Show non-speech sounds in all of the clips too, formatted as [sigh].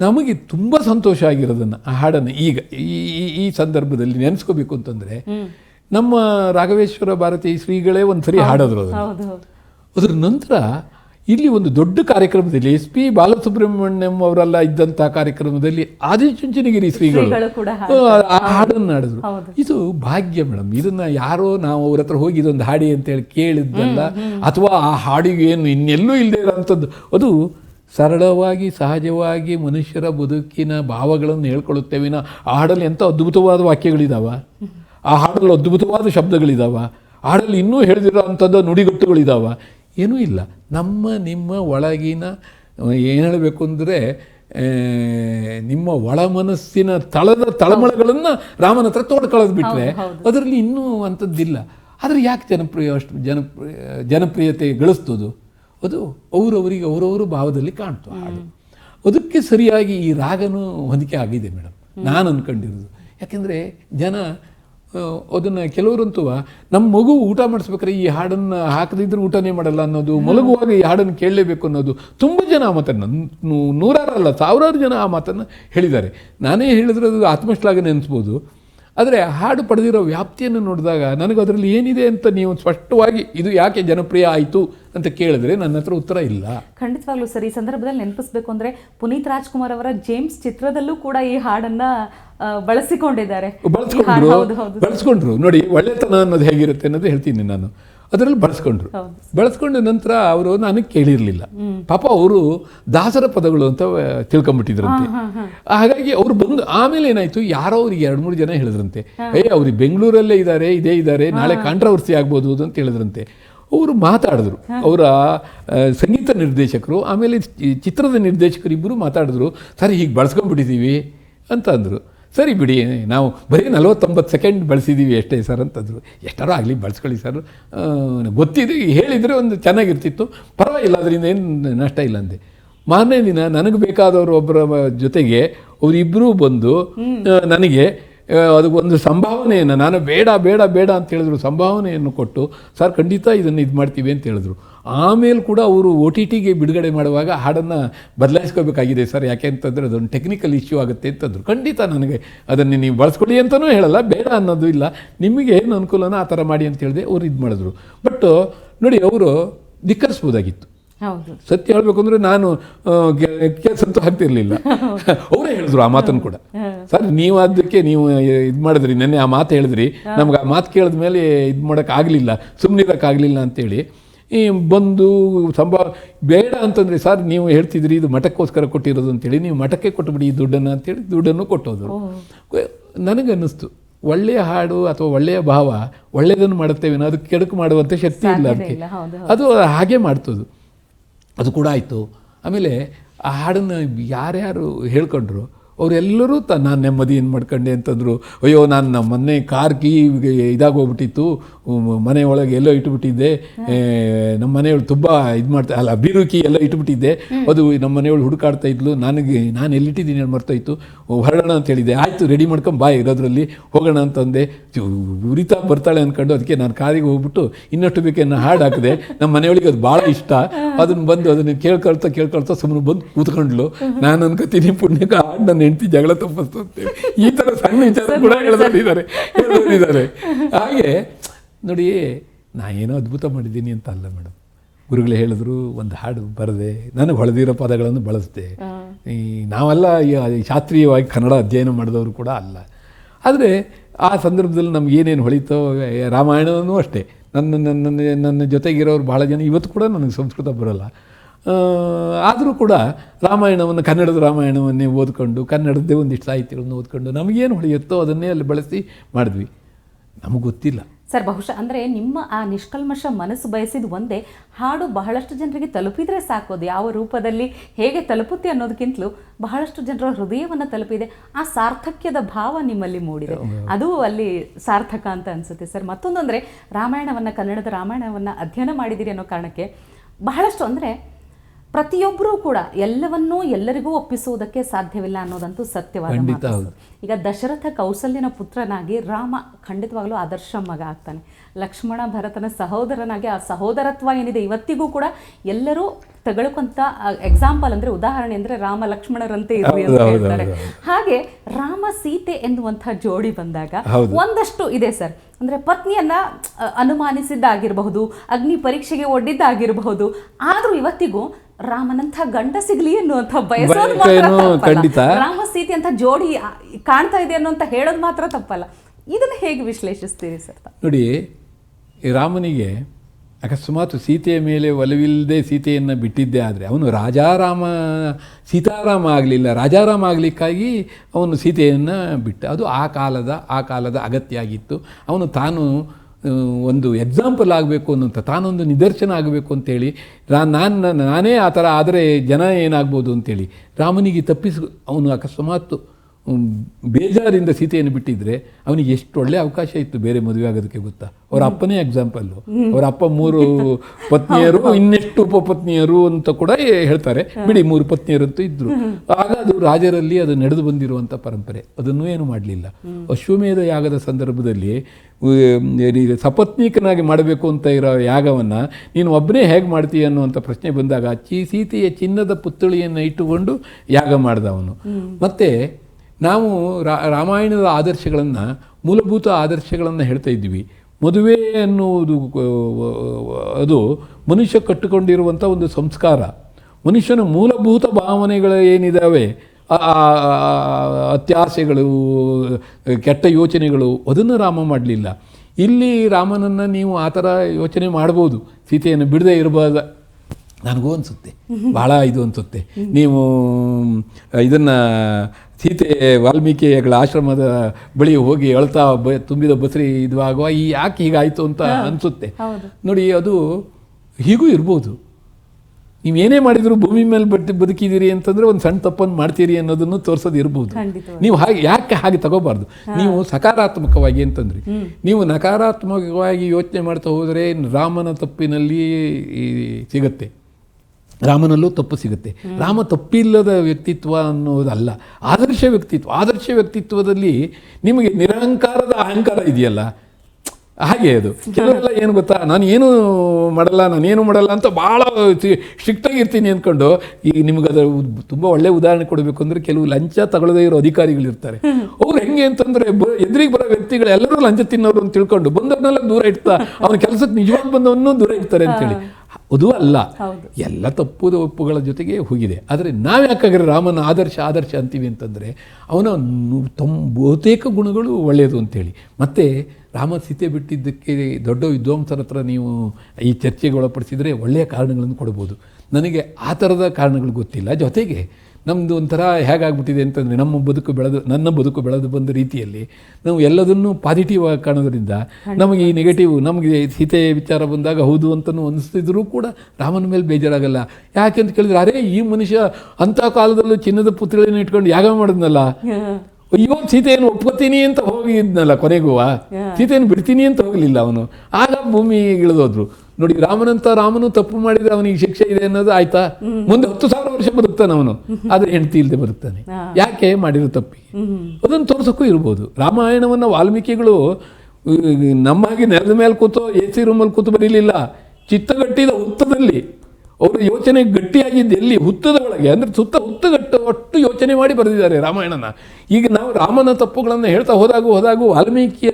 ನಮಗೆ ತುಂಬ ಸಂತೋಷ ಆಗಿರೋದನ್ನು ಆ ಹಾಡನ್ನು ಈಗ ಈ ಈ- ಸಂದರ್ಭದಲ್ಲಿ ನೆನೆಸ್ಕೋಬೇಕು ಅಂತಂದರೆ ನಮ್ಮ ರಾಘವೇಶ್ವರ ಭಾರತಿ ಶ್ರೀಗಳೇ ಒಂದು ಸರಿ ಹಾಡೋದ್ರು ಅದನ್ನು ಅದರ ನಂತರ ಇಲ್ಲಿ ಒಂದು ದೊಡ್ಡ ಕಾರ್ಯಕ್ರಮದಲ್ಲಿ ಎಸ್ ಪಿ ಬಾಲಸುಬ್ರಹ್ಮಣ್ಯಂ ಅವರೆಲ್ಲ ಇದ್ದಂಥ ಕಾರ್ಯಕ್ರಮದಲ್ಲಿ ಆದಿಚುಂಚನಗಿರಿ ಶ್ರೀಗಳು ಶ್ರೀಗಳು ಆ ಹಾಡನ್ನು ಹಾಡಿದ್ರು. ಇದು ಭಾಗ್ಯ ಮೇಡಮ್ ಇದನ್ನ ಯಾರೋ ನಾವು ಅವ್ರ ಹತ್ರ ಹೋಗಿ ಇದೊಂದು ಹಾಡಿ ಅಂತೇಳಿ ಕೇಳಿದ್ದಲ್ಲ ಅಥವಾ ಆ ಹಾಡಿಗೆ ಏನು ಇನ್ನೆಲ್ಲೂ ಇಲ್ಲದೆ ಇರೋಂಥದ್ದು. ಅದು ಸರಳವಾಗಿ ಸಹಜವಾಗಿ ಮನುಷ್ಯರ ಬದುಕಿನ ಭಾವಗಳನ್ನು ಹೇಳ್ಕೊಳ್ಳುತ್ತೇವಿನ ಆ ಹಾಡಲ್ಲಿ ಎಂಥ ಅದ್ಭುತವಾದ ವಾಕ್ಯಗಳಿದ್ದಾವೆ ಆ ಹಾಡಲ್ಲಿ ಅದ್ಭುತವಾದ ಶಬ್ದಗಳಿದ್ದಾವೆ ಹಾಡಲ್ಲಿ ಇನ್ನೂ ಹೇಳಿದಿರೋ ಅಂಥದ್ದು ನುಡಿಗಟ್ಟುಗಳಿದಾವ? ಏನೂ ಇಲ್ಲ. ನಮ್ಮ ನಿಮ್ಮ ಒಳಗಿನ ಏನು ಹೇಳಬೇಕು ಅಂದರೆ ನಿಮ್ಮ ಒಳ ಮನಸ್ಸಿನ ತಳದ ತಳಮಳಗಳನ್ನು ರಾಮನ ಹತ್ರ ತೋಡ್ಕೊಳ್ಳೋದು ಬಿಟ್ಟರೆ ಅದರಲ್ಲಿ ಇನ್ನೂ ಅಂಥದ್ದಿಲ್ಲ. ಆದರೆ ಯಾಕೆ ಜನಪ್ರಿಯ ಅಷ್ಟು ಜನಪ್ರಿಯ ಜನಪ್ರಿಯತೆ ಗಳಿಸ್ತದು? ಅದು ಅವರವರಿಗೆ ಅವರವರು ಭಾವದಲ್ಲಿ ಕಾಣ್ತು ಹಾಡು ಅದಕ್ಕೆ ಸರಿಯಾಗಿ ಈ ರಾಗನೂ ಹೊಂದಿಕೆ ಆಗಿದೆ ಮೇಡಮ್. ನಾನು ಅಂದ್ಕೊಂಡಿರೋದು ಯಾಕೆಂದರೆ ಜನ ಅದನ್ನು ಕೆಲವರಂತೂ ನಮ್ಮ ಮಗು ಊಟ ಮಾಡಿಸ್ಬೇಕಾದ್ರೆ ಈ ಹಾಡನ್ನು ಹಾಕದಿದ್ರೆ ಊಟನೇ ಮಾಡಲ್ಲ ಅನ್ನೋದು ಮಲಗುವಾಗ ಈ ಹಾಡನ್ನು ಕೇಳಲೇಬೇಕು ಅನ್ನೋದು ತುಂಬ ಜನ ಆ ಮಾತನ್ನು ನೂರಾರಲ್ಲ ಸಾವಿರಾರು ಜನ ಆ ಮಾತನ್ನು ಹೇಳಿದ್ದಾರೆ. ನಾನೇ ಹೇಳಿದ್ರೆ ಅದು ಆತ್ಮಶ್ಲಾಘನೆ ಅನಿಸ್ಬೋದು. ಆದರೆ ಹಾಡು ಪಡೆದಿರೋ ವ್ಯಾಪ್ತಿಯನ್ನು ನೋಡಿದಾಗ ನನಗೆ ಅದರಲ್ಲಿ ಏನಿದೆ ಅಂತ ನೀವು ಸ್ಪಷ್ಟವಾಗಿ ಇದು ಯಾಕೆ ಜನಪ್ರಿಯ ಆಯಿತು ಅಂತ ಕೇಳಿದ್ರೆ ನನ್ನ ಹತ್ರ ಉತ್ತರ ಇಲ್ಲ. ಖಂಡಿತವಾಗ್ಲೂ ಸರಿ ಈ ಸಂದರ್ಭದಲ್ಲಿ ನೆನಪಿಸ್ಬೇಕು ಅಂದ್ರೆ ಪುನೀತ್ ರಾಜ್ಕುಮಾರ್ ಅವರ ಜೇಮ್ಸ್ ಚಿತ್ರದಲ್ಲೂ ಕೂಡ ಈ ಹಾಡನ್ನ ಬಳಸಿಕೊಂಡಿದ್ದಾರೆ. ಬಳಸ್ಕೊಂಡ್ರು? ಬಳಸ್ಕೊಂಡ್ರು. ನೋಡಿ ಒಳ್ಳೆತನ ಅನ್ನೋದು ಹೇಗಿರುತ್ತೆ ಅನ್ನೋದು ಹೇಳ್ತೀನಿ ನಾನು. ಅದರಲ್ಲಿ ಬಳಸ್ಕೊಂಡ್ರು. ಬಳಸ್ಕೊಂಡ ನಂತರ ಅವರು ನನಗೆ ಕೇಳಿರಲಿಲ್ಲ. ಪಾಪ ಅವರು ದಾಸರ ಪದಗಳು ಅಂತ ತಿಳ್ಕೊಂಬಿಟ್ಟಿದ್ರಂತೆ. ಹಾಗಾಗಿ ಅವ್ರು ಬಂದು ಆಮೇಲೆ ಏನಾಯ್ತು ಯಾರೋ ಅವ್ರಿಗೆ ಎರಡು ಮೂರು ಜನ ಹೇಳಿದ್ರಂತೆ. ಏ ಅವ್ರಿಗೆ ಬೆಂಗಳೂರಲ್ಲೇ ಇದ್ದಾರೆ ಇದೇ ಇದ್ದಾರೆ ನಾಳೆ ಕಾಂಟ್ರವರ್ಸಿ ಆಗ್ಬೋದು ಅಂತ ಹೇಳಿದ್ರಂತೆ. ಅವರು ಮಾತಾಡಿದ್ರು. ಅವರ ಸಂಗೀತ ನಿರ್ದೇಶಕರು ಆಮೇಲೆ ಚಿತ್ರದ ನಿರ್ದೇಶಕರು ಇಬ್ಬರು ಮಾತಾಡಿದ್ರು ಸರಿ ಹೀಗೆ ಬಳಸ್ಕೊಂಡ್ಬಿಟ್ಟಿದ್ದೀವಿ ಅಂತ ಅಂದರು. ಸರಿ ಬಿಡಿ ನಾವು ಬರೀ ನಲವತ್ತೊಂಬತ್ತು ಸೆಕೆಂಡ್ ಬಳಸಿದ್ದೀವಿ ಅಷ್ಟೇ ಸರ್ ಅಂತಂದರು. ಎಷ್ಟಾರೋ ಆಗಲಿ ಬಳಸ್ಕೊಳ್ಳಿ ಸರ್. ಗೊತ್ತಿದೆ ಹೇಳಿದರೆ ಒಂದು ಚೆನ್ನಾಗಿರ್ತಿತ್ತು. ಪರವಾಗಿಲ್ಲ ಅದರಿಂದ ಏನು ನಷ್ಟ ಇಲ್ಲ ಅಂದೆ. ಮಾರನೇ ದಿನ ನನಗೆ ಬೇಕಾದವರು ಒಬ್ಬರ ಜೊತೆಗೆ ಅವರಿಬ್ಬರೂ ಬಂದು ನನಗೆ ಅದು ಅದಕ್ಕೊಂದು ಸಂಭಾವನೆಯನ್ನು ನಾನು ಬೇಡ ಬೇಡ ಬೇಡ ಅಂತ ಹೇಳಿದ್ರು ಸಂಭಾವನೆಯನ್ನು ಕೊಟ್ಟು ಸರ್ ಖಂಡಿತ ಇದನ್ನು ಇದು ಮಾಡ್ತೀವಿ ಅಂತ ಹೇಳಿದ್ರು. ಆಮೇಲೆ ಕೂಡ ಅವರು ಒ ಟಿ ಟಿಗೆ ಬಿಡುಗಡೆ ಮಾಡುವಾಗ ಹಾಡನ್ನು ಬದಲಾಯಿಸ್ಕೋಬೇಕಾಗಿದೆ ಸರ್. ಯಾಕೆ ಅಂತಂದರೆ ಅದೊಂದು ಟೆಕ್ನಿಕಲ್ ಇಶ್ಯೂ ಆಗುತ್ತೆ ಅಂತಂದರು. ಖಂಡಿತ ನನಗೆ ಅದನ್ನು ನೀವು ಬಳಸ್ಕೊಳ್ಳಿ ಅಂತಲೂ ಹೇಳಲ್ಲ ಬೇಡ ಅನ್ನೋದು ಇಲ್ಲ. ನಿಮಗೆ ಏನು ಅನುಕೂಲನ ಆ ಥರ ಮಾಡಿ ಅಂತ ಹೇಳಿದೆ ಅವ್ರು ಇದು ಮಾಡಿದ್ರು. ಬಟ್ ನೋಡಿ ಅವರು ಧಿಕ್ಕರಿಸ್ಬೋದಾಗಿತ್ತು. ಸತ್ಯ ಹೇಳಬೇಕು ಅಂದರೆ ನಾನು ಕೇಸ್ ಅಂತೂ ಹಾಕ್ತಿರ್ಲಿಲ್ಲ. ಅವರೇ ಹೇಳಿದ್ರು ಆ ಮಾತನ್ನು ಕೂಡ. ಸರ್ ನೀವು ಅದಕ್ಕೆ ನೀವು ಇದು ಮಾಡಿದ್ರಿ ನೆನ್ನೆ ಆ ಮಾತು ಹೇಳಿದ್ರಿ. ನಮ್ಗೆ ಆ ಮಾತು ಕೇಳಿದ ಮೇಲೆ ಇದು ಮಾಡೋಕ್ಕಾಗಲಿಲ್ಲ ಸುಮ್ಮನಿರೋಕ್ಕಾಗಲಿಲ್ಲ ಅಂತೇಳಿ. ಈ ಬಂದು ಸಂಭಾವ ಬೇಡ ಅಂತಂದರೆ ಸರ್ ನೀವು ಹೇಳ್ತಿದ್ರಿ ಇದು ಮಠಕ್ಕೋಸ್ಕರ ಕೊಟ್ಟಿರೋದು ಅಂತೇಳಿ ನೀವು ಮಠಕ್ಕೆ ಕೊಟ್ಟುಬಿಡಿ ಈ ದುಡ್ಡನ್ನು ಅಂತೇಳಿ ದುಡ್ಡನ್ನು ಕೊಟ್ಟೋದ್ರು. ನನಗನ್ನಿಸ್ತು ಒಳ್ಳೆಯ ಹಾಡು ಅಥವಾ ಒಳ್ಳೆಯ ಭಾವ ಒಳ್ಳೆಯದನ್ನು ಮಾಡುತ್ತೇವೆ ಅದು ಕೆಡುಕು ಮಾಡುವಂಥ ಶಕ್ತಿ ಇಲ್ಲ ಅದಕ್ಕೆ. ಅದು ಹಾಗೆ ಮಾಡ್ತದು ಅದು ಕೂಡ ಆಯಿತು. ಆಮೇಲೆ ಆ ಹಾಡನ್ನು ಯಾರ್ಯಾರು ಹೇಳ್ಕೊಂಡ್ರು ಅವರೆಲ್ಲರೂ ತ ನಾನು ನೆಮ್ಮದಿ ಏನು ಮಾಡ್ಕೊಂಡೆ ಅಂತಂದರು ಅಯ್ಯೋ ನಾನು ನಮ್ಮ ಮೊನ್ನೆ ಕಾರ್ ಕೀ ಇದಾಗೋಗ್ಬಿಟ್ಟಿತ್ತು. ಹೋಗ್ಬಿಟ್ಟಿತ್ತು ಮನೆ ಒಳಗೆ ಎಲ್ಲೋ ಇಟ್ಬಿಟ್ಟಿದ್ದೆ. ನಮ್ಮ ಮನೆಯವಳು ತುಂಬ ಇದು ಮಾಡ್ತಾ ಅಲ್ಲ ಬೀರು ಕೀ ಎಲ್ಲ ಇಟ್ಬಿಟ್ಟಿದ್ದೆ. ಅದು ನಮ್ಮ ಮನೆಯವಳು ಹುಡುಕಾಡ್ತಾ ಇದ್ಲು. ನನಗೆ ನಾನು ಎಲ್ಲಿಟ್ಟಿದ್ದೀನಿ ಹೇಳಿ ಮರ್ತೋಯ್ತು ಹೊರಡೋಣ ಅಂತ ಹೇಳಿದ್ದೆ. ಆಯಿತು ರೆಡಿ ಮಾಡ್ಕೊಂಡು ಬಾ ಇರೋದ್ರಲ್ಲಿ. ಹೋಗೋಣ ಅಂತಂದೆ ಉರಿತಾ ಬರ್ತಾಳೆ ಅಂದ್ಕೊಂಡು ಅದಕ್ಕೆ ನಾನು ಕಾರಿಗೆ ಹೋಗ್ಬಿಟ್ಟು ಇನ್ನಷ್ಟು ಬೇಕೇನೋ ಹಾಡು ಹಾಕಿದೆ. ನಮ್ಮ ಮನೆಯೊಳಗೆ ಅದು ಭಾಳ ಇಷ್ಟ. ಅದನ್ನು ಬಂದು ಅದನ್ನು ಕೇಳ್ಕೊಳ್ತಾ ಕೇಳ್ಕೊಳ್ತಾ ಸುಮ್ಮನೆ ಬಂದು ಕೂತ್ಕೊಂಡ್ಲು ನಾನು ಅನ್ಕೋತೀನಿ ಪುಣ್ಯಕ್ಕೆ ಹಾಡು ಹೆಂಡತಿ ಜಗಳ ತಪ್ಪಿಸ್ತೇವೆ ಈ ಥರ ಸಣ್ಣ ವಿಚಾರ ಕೂಡ ಹೇಳಿದ್ದಾರೆ ಹೇಳಿದ್ದಾರೆ ಹಾಗೆ ನೋಡಿ ನಾ ಏನೋ ಅದ್ಭುತ ಮಾಡಿದ್ದೀನಿ ಅಂತ ಅಲ್ಲ ಮೇಡಮ್ ಗುರುಗಳು ಹೇಳಿದ್ರು ಒಂದು ಹಾಡು ಬರದೆ. ನನಗೆ ಹೊಳೆದಿರೋ ಪದಗಳನ್ನು ಬಳಸಿದೆ. ಈ ನಾವೆಲ್ಲ ಶಾಸ್ತ್ರೀಯವಾಗಿ ಕನ್ನಡ ಅಧ್ಯಯನ ಮಾಡಿದವರು ಕೂಡ ಅಲ್ಲ. ಆದರೆ ಆ ಸಂದರ್ಭದಲ್ಲಿ ನಮ್ಗೆ ಏನೇನು ಹೊಳಿತೋ ರಾಮಾಯಣವೂ ರಾಮಾಯಣನೂ ಅಷ್ಟೇ. ನನ್ನ ನನ್ನ ನನ್ನ ಜೊತೆಗಿರೋರು ಭಾಳ ಜನ ಇವತ್ತು ಕೂಡ ನನಗೆ ಸಂಸ್ಕೃತ ಬರೋಲ್ಲ. ಆದರೂ ಕೂಡ ರಾಮಾಯಣವನ್ನು ಕನ್ನಡದ ರಾಮಾಯಣವನ್ನೇ ಓದ್ಕೊಂಡು ಕನ್ನಡದ್ದೇ ಒಂದಿಷ್ಟು ಸಾಹಿತ್ಯವನ್ನು ಓದ್ಕೊಂಡು ನಮಗೇನು ಹೊಳೆಯುತ್ತೋ ಅದನ್ನೇ ಅಲ್ಲಿ ಬಳಸಿ ಮಾಡಿದ್ವಿ. ನಮಗೆ ಗೊತ್ತಿಲ್ಲ. ಸರ್ ಬಹುಶಃ ಅಂದರೆ ನಿಮ್ಮ ಆ ನಿಷ್ಕಲ್ಮಶ ಮನಸ್ಸು ಬಯಸಿದ ಒಂದೇ ಹಾಡು ಬಹಳಷ್ಟು ಜನರಿಗೆ ತಲುಪಿದ್ರೆ ಸಾಕೋದು. ಯಾವ ರೂಪದಲ್ಲಿ ಹೇಗೆ ತಲುಪುತ್ತೆ ಅನ್ನೋದಕ್ಕಿಂತಲೂ ಬಹಳಷ್ಟು ಜನರ ಹೃದಯವನ್ನು ತಲುಪಿದೆ. ಆ ಸಾರ್ಥಕ್ಯದ ಭಾವ ನಿಮ್ಮಲ್ಲಿ ಮೂಡಿದೆ. ಅದು ಅಲ್ಲಿ ಸಾರ್ಥಕ ಅಂತ ಅನ್ಸುತ್ತೆ. ಸರ್ ಮತ್ತೊಂದು ಅಂದರೆ ರಾಮಾಯಣವನ್ನು ಕನ್ನಡದ ರಾಮಾಯಣವನ್ನು ಅಧ್ಯಯನ ಮಾಡಿದಿರಿ ಅನ್ನೋ ಕಾರಣಕ್ಕೆ ಬಹಳಷ್ಟು ಅಂದ್ರೆ ಪ್ರತಿಯೊಬ್ಬರೂ ಕೂಡ ಎಲ್ಲವನ್ನೂ ಎಲ್ಲರಿಗೂ ಒಪ್ಪಿಸುವುದಕ್ಕೆ ಸಾಧ್ಯವಿಲ್ಲ ಅನ್ನೋದಂತೂ ಸತ್ಯವಾದ ಮಾತು. ಈಗ ದಶರಥ ಕೌಸಲ್ಯನ ಪುತ್ರನಾಗಿ ರಾಮ ಖಂಡಿತವಾಗಲೂ ಆದರ್ಶ ಮಗ ಆಗ್ತಾನೆ. ಲಕ್ಷ್ಮಣ ಭರತನ ಸಹೋದರನಾಗಿ ಆ ಸಹೋದರತ್ವ ಏನಿದೆ ಇವತ್ತಿಗೂ ಕೂಡ ಎಲ್ಲರೂ ತಗೊಳ್ಕೊಂತ ಎಕ್ಸಾಂಪಲ್ ಅಂದ್ರೆ ಉದಾಹರಣೆ ಅಂದ್ರೆ ರಾಮ ಲಕ್ಷ್ಮಣರಂತೆ ಇರಲಿ ಅಂತ ಹೇಳ್ತಾರೆ. ಹಾಗೆ ರಾಮ ಸೀತೆ ಎನ್ನುವಂತಹ ಜೋಡಿ ಬಂದಾಗ ಒಂದಷ್ಟು ಇದೆ ಸರ್. ಅಂದ್ರೆ ಪತ್ನಿಯನ್ನ ಅನುಮಾನಿಸಿದ್ದಾಗಿರಬಹುದು ಅಗ್ನಿ ಪರೀಕ್ಷೆಗೆ ಒಡ್ಡಿದ್ದಾಗಿರಬಹುದು ಆದ್ರೂ ಇವತ್ತಿಗೂ ರಾಮನಂಥ ಗಂಡ ಸಿಗ್ಲಿ ಅನ್ನುವಂಥ ಬಯಸೋದು ಮಾತ್ರ. ರಾಮ ಸೀತೆ ಅಂತ ಜೋಡಿ ಕಾಣ್ತಾ ಇದೆ ಅನ್ನುವಂತ ಹೇಳೋದು ಮಾತ್ರ ತಪ್ಪಲ್ಲ. ಇದನ್ನ ಹೇಗೆ ವಿಶ್ಲೇಷಿಸ್ತೀರಿ ಸರ್? ನೋಡಿ ಈ ರಾಮನಿಗೆ ಅಕಸ್ಮಾತ್ ಸೀತೆಯ ಮೇಲೆ ಒಲವಿಲ್ಲದೆ ಸೀತೆಯನ್ನು ಬಿಟ್ಟಿದ್ದೆ ಆದರೆ ಅವನು ರಾಜಾರಾಮ, ಸೀತಾರಾಮ ಆಗಲಿಲ್ಲ. ರಾಜಾರಾಮ ಆಗಲಿಕ್ಕಾಗಿ ಅವನು ಸೀತೆಯನ್ನು ಬಿಟ್ಟ. ಅದು ಆ ಕಾಲದ ಆ ಕಾಲದ ಅಗತ್ಯ ಆಗಿತ್ತು ಅವನು ತಾನು ಒಂದು ಎಕ್ಸಾಂಪಲ್ ಆಗಬೇಕು ಅನ್ನೋಂಥ ತಾನೊಂದು ನಿದರ್ಶನ ಆಗಬೇಕು ಅಂತೇಳಿ ನಾನು, ನಾನೇ ಆ ಥರ ಆದರೆ ಜನ ಏನಾಗ್ಬೋದು ಅಂತೇಳಿ ರಾಮನಿಗೆ ತಪ್ಪಿಸ್, ಅವನು ಅಕಸ್ಮಾತ್ ಬೇಜಾರಿಂದ ಸೀತೆಯನ್ನು ಬಿಟ್ಟಿದ್ರೆ ಅವನಿಗೆ ಎಷ್ಟು ಒಳ್ಳೆ ಅವಕಾಶ ಇತ್ತು ಬೇರೆ ಮದುವೆ ಆಗೋದಕ್ಕೆ ಗೊತ್ತಾ? ಅವರ ಅಪ್ಪನೇ ಎಕ್ಸಾಂಪಲ್ಲು ಅವರ ಅಪ್ಪ ಮೂರು [laughs] ಪತ್ನಿಯರು ಇನ್ನೆಷ್ಟು ಉಪಪತ್ನಿಯರು ಅಂತ ಕೂಡ ಹೇಳ್ತಾರೆ. ಬಿಡಿ ಮೂರು ಪತ್ನಿಯರಂತೂ ಇದ್ರು. ಆಗ ಅದು ರಾಜರಲ್ಲಿ ಅದು ನಡೆದು ಬಂದಿರುವಂಥ ಪರಂಪರೆ. ಅದನ್ನು ಏನು ಮಾಡಲಿಲ್ಲ. ಅಶ್ವಮೇಧ ಯಾಗದ ಸಂದರ್ಭದಲ್ಲಿ ಸಪತ್ನೀಕನಾಗಿ ಮಾಡಬೇಕು ಅಂತ ಇರೋ ಯಾಗವನ್ನು ನೀನು ಒಬ್ಬನೇ ಹೇಗೆ ಮಾಡ್ತೀಯ ಅನ್ನುವಂಥ ಪ್ರಶ್ನೆ ಬಂದಾಗ ಚಿ ಸೀತೆಯ ಚಿನ್ನದ ಪುತ್ಥಳಿಯನ್ನು ಇಟ್ಟುಕೊಂಡು ಯಾಗ ಮಾಡ್ದ ಅವನು ಮತ್ತು ನಾವು ರಾ ರಾಮಾಯಣದ ಆದರ್ಶಗಳನ್ನು ಮೂಲಭೂತ ಆದರ್ಶಗಳನ್ನು ಹೇಳ್ತಾ ಇದ್ವಿ ಮದುವೆ ಅನ್ನುವುದು ಅದು ಮನುಷ್ಯ ಕಟ್ಟಿಕೊಂಡಿರುವಂಥ ಒಂದು ಸಂಸ್ಕಾರ. ಮನುಷ್ಯನ ಮೂಲಭೂತ ಭಾವನೆಗಳು ಏನಿದ್ದಾವೆ ಅತ್ಯಾಸೆಗಳು ಕೆಟ್ಟ ಯೋಚನೆಗಳು ಅದನ್ನು ರಾಮ ಮಾಡಲಿಲ್ಲ. ಇಲ್ಲಿ ರಾಮನನ್ನು ನೀವು ಆ ಥರ ಯೋಚನೆ ಮಾಡ್ಬೋದು. ಸೀತೆಯನ್ನು ಬಿಡದೆ ಇರಬಾರ್ದ. ನನಗೂ ಅನಿಸುತ್ತೆ. ಭಾಳ ಇದು ಅನಿಸುತ್ತೆ. ನೀವು ಇದನ್ನು ಸೀತೆ ವಾಲ್ಮೀಕಿಗಳ ಆಶ್ರಮದ ಬಳಿ ಹೋಗಿ ಅಳ್ತಾ ಬ ತುಂಬಿದ ಬಸರಿ ಇದು ಆಗುವ ಈ ಯಾಕೆ ಹೀಗಾಯಿತು ಅಂತ ಅನಿಸುತ್ತೆ. ನೋಡಿ ಅದು ಹೀಗೂ ಇರ್ಬೋದು. ನೀವು ಏನೇ ಮಾಡಿದ್ರು ಭೂಮಿ ಮೇಲೆ ಬಟ್ ಬದುಕಿದ್ದೀರಿ ಅಂತಂದ್ರೆ ಒಂದು ಸಣ್ಣ ತಪ್ಪನ್ನು ಮಾಡ್ತೀರಿ ಅನ್ನೋದನ್ನು ತೋರಿಸೋದು ಇರ್ಬೋದು. ನೀವು ಹಾಗೆ ಯಾಕೆ ಹಾಗೆ ತಗೋಬಾರ್ದು? ನೀವು ಸಕಾರಾತ್ಮಕವಾಗಿ ಅಂತಂದ್ರಿ. ನೀವು ನಕಾರಾತ್ಮಕವಾಗಿ ಯೋಚನೆ ಮಾಡ್ತಾ ಹೋದರೆ ರಾಮನ ತಪ್ಪಿನಲ್ಲಿ ಸಿಗತ್ತೆ. ರಾಮನಲ್ಲೂ ತಪ್ಪು ಸಿಗುತ್ತೆ. ರಾಮ ತಪ್ಪಿಲ್ಲದ ವ್ಯಕ್ತಿತ್ವ ಅನ್ನೋದಲ್ಲ, ಆದರ್ಶ ವ್ಯಕ್ತಿತ್ವ. ಆದರ್ಶ ವ್ಯಕ್ತಿತ್ವದಲ್ಲಿ ನಿಮಗೆ ನಿರಹಂಕಾರದ ಅಹಂಕಾರ ಇದೆಯಲ್ಲ? ಹಾಗೆ ಅದು. ಕೆಲವೆಲ್ಲ ಏನು ಗೊತ್ತಾ, ನಾನು ಏನು ಮಾಡಲ್ಲ ನಾನೇನು ಮಾಡಲ್ಲ ಅಂತ ಭಾಳ ಸ್ಟ್ರಿಕ್ಟಾಗಿರ್ತೀನಿ ಅಂದ್ಕೊಂಡು ಈಗ ನಿಮ್ಗೆ ಅದರ ತುಂಬ ಒಳ್ಳೆ ಉದಾಹರಣೆ ಕೊಡಬೇಕು ಅಂದರೆ ಕೆಲವು ಲಂಚ ತಗೊಳ್ಳದೇ ಇರೋ ಅಧಿಕಾರಿಗಳಿರ್ತಾರೆ ಅವ್ರು ಹೆಂಗೆ ಅಂತಂದರೆ ಎದುರಿಗೆ ಬರೋ ವ್ಯಕ್ತಿಗಳು ಎಲ್ಲರೂ ಲಂಚ ತಿನ್ನೋರು ಅಂತ ತಿಳ್ಕೊಂಡು ಬಂದವ್ರನ್ನೆಲ್ಲ ದೂರ ಇಡ್ತಾ, ಅವನ ಕೆಲಸಕ್ಕೆ ನಿಜವಾಗಿ ಬಂದವನ್ನೂ ದೂರ ಇಡ್ತಾರೆ ಅಂತೇಳಿ ಅದು ಅಲ್ಲ. ಎಲ್ಲ ತಪ್ಪುದ ಒಪ್ಪುಗಳ ಜೊತೆಗೆ ಹೋಗಿದೆ. ಆದರೆ ನಾವು ಯಾಕಾಗ್ರೆ ರಾಮನ ಆದರ್ಶ ಆದರ್ಶ ಅಂತೀವಿ ಅಂತಂದರೆ ಅವನ ತಮ್ಮ ಬಹುತೇಕ ಗುಣಗಳು ಒಳ್ಳೆಯದು ಅಂತೇಳಿ. ಮತ್ತು ರಾಮ ಸೀತೆ ಬಿಟ್ಟಿದ್ದಕ್ಕೆ ದೊಡ್ಡ ವಿದ್ವಾಂಸರ ಹತ್ರ ನೀವು ಈ ಚರ್ಚೆಗೆ ಒಳಪಡಿಸಿದರೆ ಒಳ್ಳೆಯ ಕಾರಣಗಳನ್ನು ಕೊಡ್ಬೋದು. ನನಗೆ ಆ ಥರದ ಕಾರಣಗಳು ಗೊತ್ತಿಲ್ಲ. ಜೊತೆಗೆ ನಮ್ಮದು ಒಂಥರ ಹೇಗಾಗ್ಬಿಟ್ಟಿದೆ ಅಂತಂದರೆ ನಮ್ಮ ಬದುಕು ಬೆಳೆದು ನನ್ನ ಬದುಕು ಬೆಳೆದು ಬಂದ ರೀತಿಯಲ್ಲಿ ನಾವು ಎಲ್ಲದನ್ನೂ ಪಾಸಿಟಿವ್ ಆಗಿ ಕಾಣೋದ್ರಿಂದ ನಮಗೆ ಈ ನೆಗೆಟಿವ್ ನಮಗೆ ಸೀತೆ ವಿಚಾರ ಬಂದಾಗ ಹೌದು ಅಂತಲೂ ಅನಿಸ್ತಿದ್ರೂ ಕೂಡ ರಾಮನ ಮೇಲೆ ಬೇಜಾರಾಗಲ್ಲ. ಯಾಕೆ ಅಂತ ಕೇಳಿದ್ರೆ ಅರೇ ಈ ಮನುಷ್ಯ ಅಂಥ ಕಾಲದಲ್ಲೂ ಚಿನ್ನದ ಪುತ್ರಿಗಳನ್ನು ಇಟ್ಕೊಂಡು ಯಾಗ ಮಾಡಿದ್ನಲ್ಲ? ಅಯ್ಯೋ ಸೀತೆಯನ್ನು ಒಪ್ಕೋತೀನಿ ಅಂತ ಹೋಗಿದ್ನಲ್ಲ ಕೊನೆಗೂ ಸೀತೆಯನ್ನು ಬಿಡ್ತೀನಿ ಅಂತ ಹೋಗಲಿಲ್ಲ ಅವನು. ಆಗ ಭೂಮಿ ಇಳಿದೋದ್ರು. ನೋಡಿ ರಾಮನಂತ ರಾಮನು ತಪ್ಪು ಮಾಡಿದ್ರೆ ಅವನಿಗೆ ಶಿಕ್ಷೆ ಇದೆ ಅನ್ನೋದು ಆಯ್ತಾ? ಮುಂದೆ ಹತ್ತು ಸಾವಿರ ವರ್ಷ ಬದುಕ್ತಾನೆ ಅವನು. ಆದ್ರೆ ಹೆಂಡತಿ ಇಲ್ಲದೆ ಬದುಕ್ತಾನೆ. ಯಾಕೆ ಮಾಡಿರೋ ತಪ್ಪಿಗೆ ಅದನ್ನು ತೋರ್ಸಕ್ಕೂ ಇರ್ಬೋದು. ರಾಮಾಯಣವನ್ನು ವಾಲ್ಮೀಕಿಗಳು ನಮ್ಮಾಗಿ ನಮ್ಮ ಹಾಗೆ ನೆಲದ ಮೇಲೆ ಕೂತು ಎ ಸಿ ರೂಮಲ್ಲಿ ಕೂತು ಬರೀಲಿಲ್ಲ. ಚಿತ್ತಗಟ್ಟಿದ ಹುತ್ತದಲ್ಲಿ ಅವರ ಯೋಚನೆ ಗಟ್ಟಿಯಾಗಿದ್ದು ಎಲ್ಲಿ? ಹುತ್ತದ ಒಳಗೆ. ಅಂದ್ರೆ ಸುತ್ತ ಒಟ್ಟು ಯೋಚನೆ ಮಾಡಿ ಬರೆದಿದ್ದಾರೆ ರಾಮಾಯಣನ. ಈಗ ನಾವು ರಾಮನ ತಪ್ಪುಗಳನ್ನು ಹೇಳ್ತಾ ಹೋದಾಗೂ ಹೋದಾಗೂ ವಾಲ್ಮೀಕಿಯ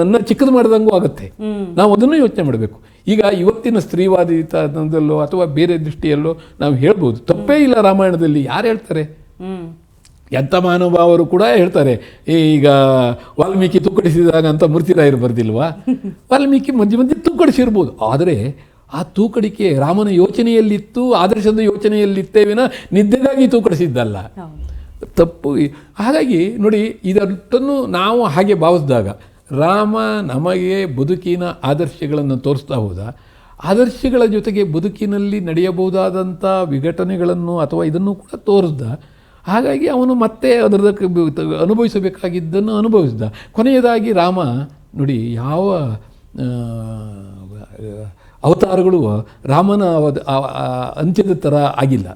ಅನ್ನ ಚಿಕ್ಕದು ಮಾಡಿದಂಗೂ ಆಗುತ್ತೆ. ನಾವು ಅದನ್ನು ಯೋಚನೆ ಮಾಡಬೇಕು. ಈಗ ಇವತ್ತಿನ ಸ್ತ್ರೀವಾದಿತದಲ್ಲೋ ಅಥವಾ ಬೇರೆ ದೃಷ್ಟಿಯಲ್ಲೋ ನಾವು ಹೇಳ್ಬೋದು. ತಪ್ಪೇ ಇಲ್ಲ ರಾಮಾಯಣದಲ್ಲಿ. ಯಾರು ಹೇಳ್ತಾರೆ? ಎಂಥ ಮಹಾನುಭಾವರು ಕೂಡ ಹೇಳ್ತಾರೆ. ಈಗ ವಾಲ್ಮೀಕಿ ತುಕ್ಕಡಿಸಿದಾಗ ಅಂತ ಮೂರ್ತಿರಾಯರು ಬರ್ದಿಲ್ವಾ? [laughs] ವಾಲ್ಮೀಕಿ ಮಧ್ಯೆ ಮಧ್ಯೆ ತುಕ್ಕಡಿಸಿರ್ಬೋದು ಆದರೆ ಆ ತೂಕಡಿಕೆ ರಾಮನ ಯೋಚನೆಯಲ್ಲಿತ್ತು ಆದರ್ಶದ ಯೋಚನೆಯಲ್ಲಿತ್ತೇವಿನ ನಿದ್ದೆಗಾಗಿ ತೂಕಡಿಸಿದ್ದಲ್ಲ. ತಪ್ಪು. ಹಾಗಾಗಿ ನೋಡಿ ಇದನ್ನು ನಾವು ಹಾಗೆ ಭಾವಿಸಿದಾಗ ರಾಮ ನಮಗೆ ಬದುಕಿನ ಆದರ್ಶಗಳನ್ನು ತೋರಿಸ್ತಾ ಹೋದ. ಆದರ್ಶಗಳ ಜೊತೆಗೆ ಬದುಕಿನಲ್ಲಿ ನಡೆಯಬಹುದಾದಂಥ ವಿಘಟನೆಗಳನ್ನು ಅಥವಾ ಇದನ್ನು ಕೂಡ ತೋರಿಸ್ದ. ಹಾಗಾಗಿ ಅವನು ಮತ್ತೆ ಅದರದಕ್ಕೆ ಅನುಭವಿಸಬೇಕಾಗಿದ್ದನ್ನು ಅನುಭವಿಸಿದ. ಕೊನೆಯದಾಗಿ ರಾಮ ನೋಡಿ ಯಾವ ಅವತಾರಗಳು ರಾಮನ ಅಂತ್ಯದ ಥರ ಆಗಿಲ್ಲ.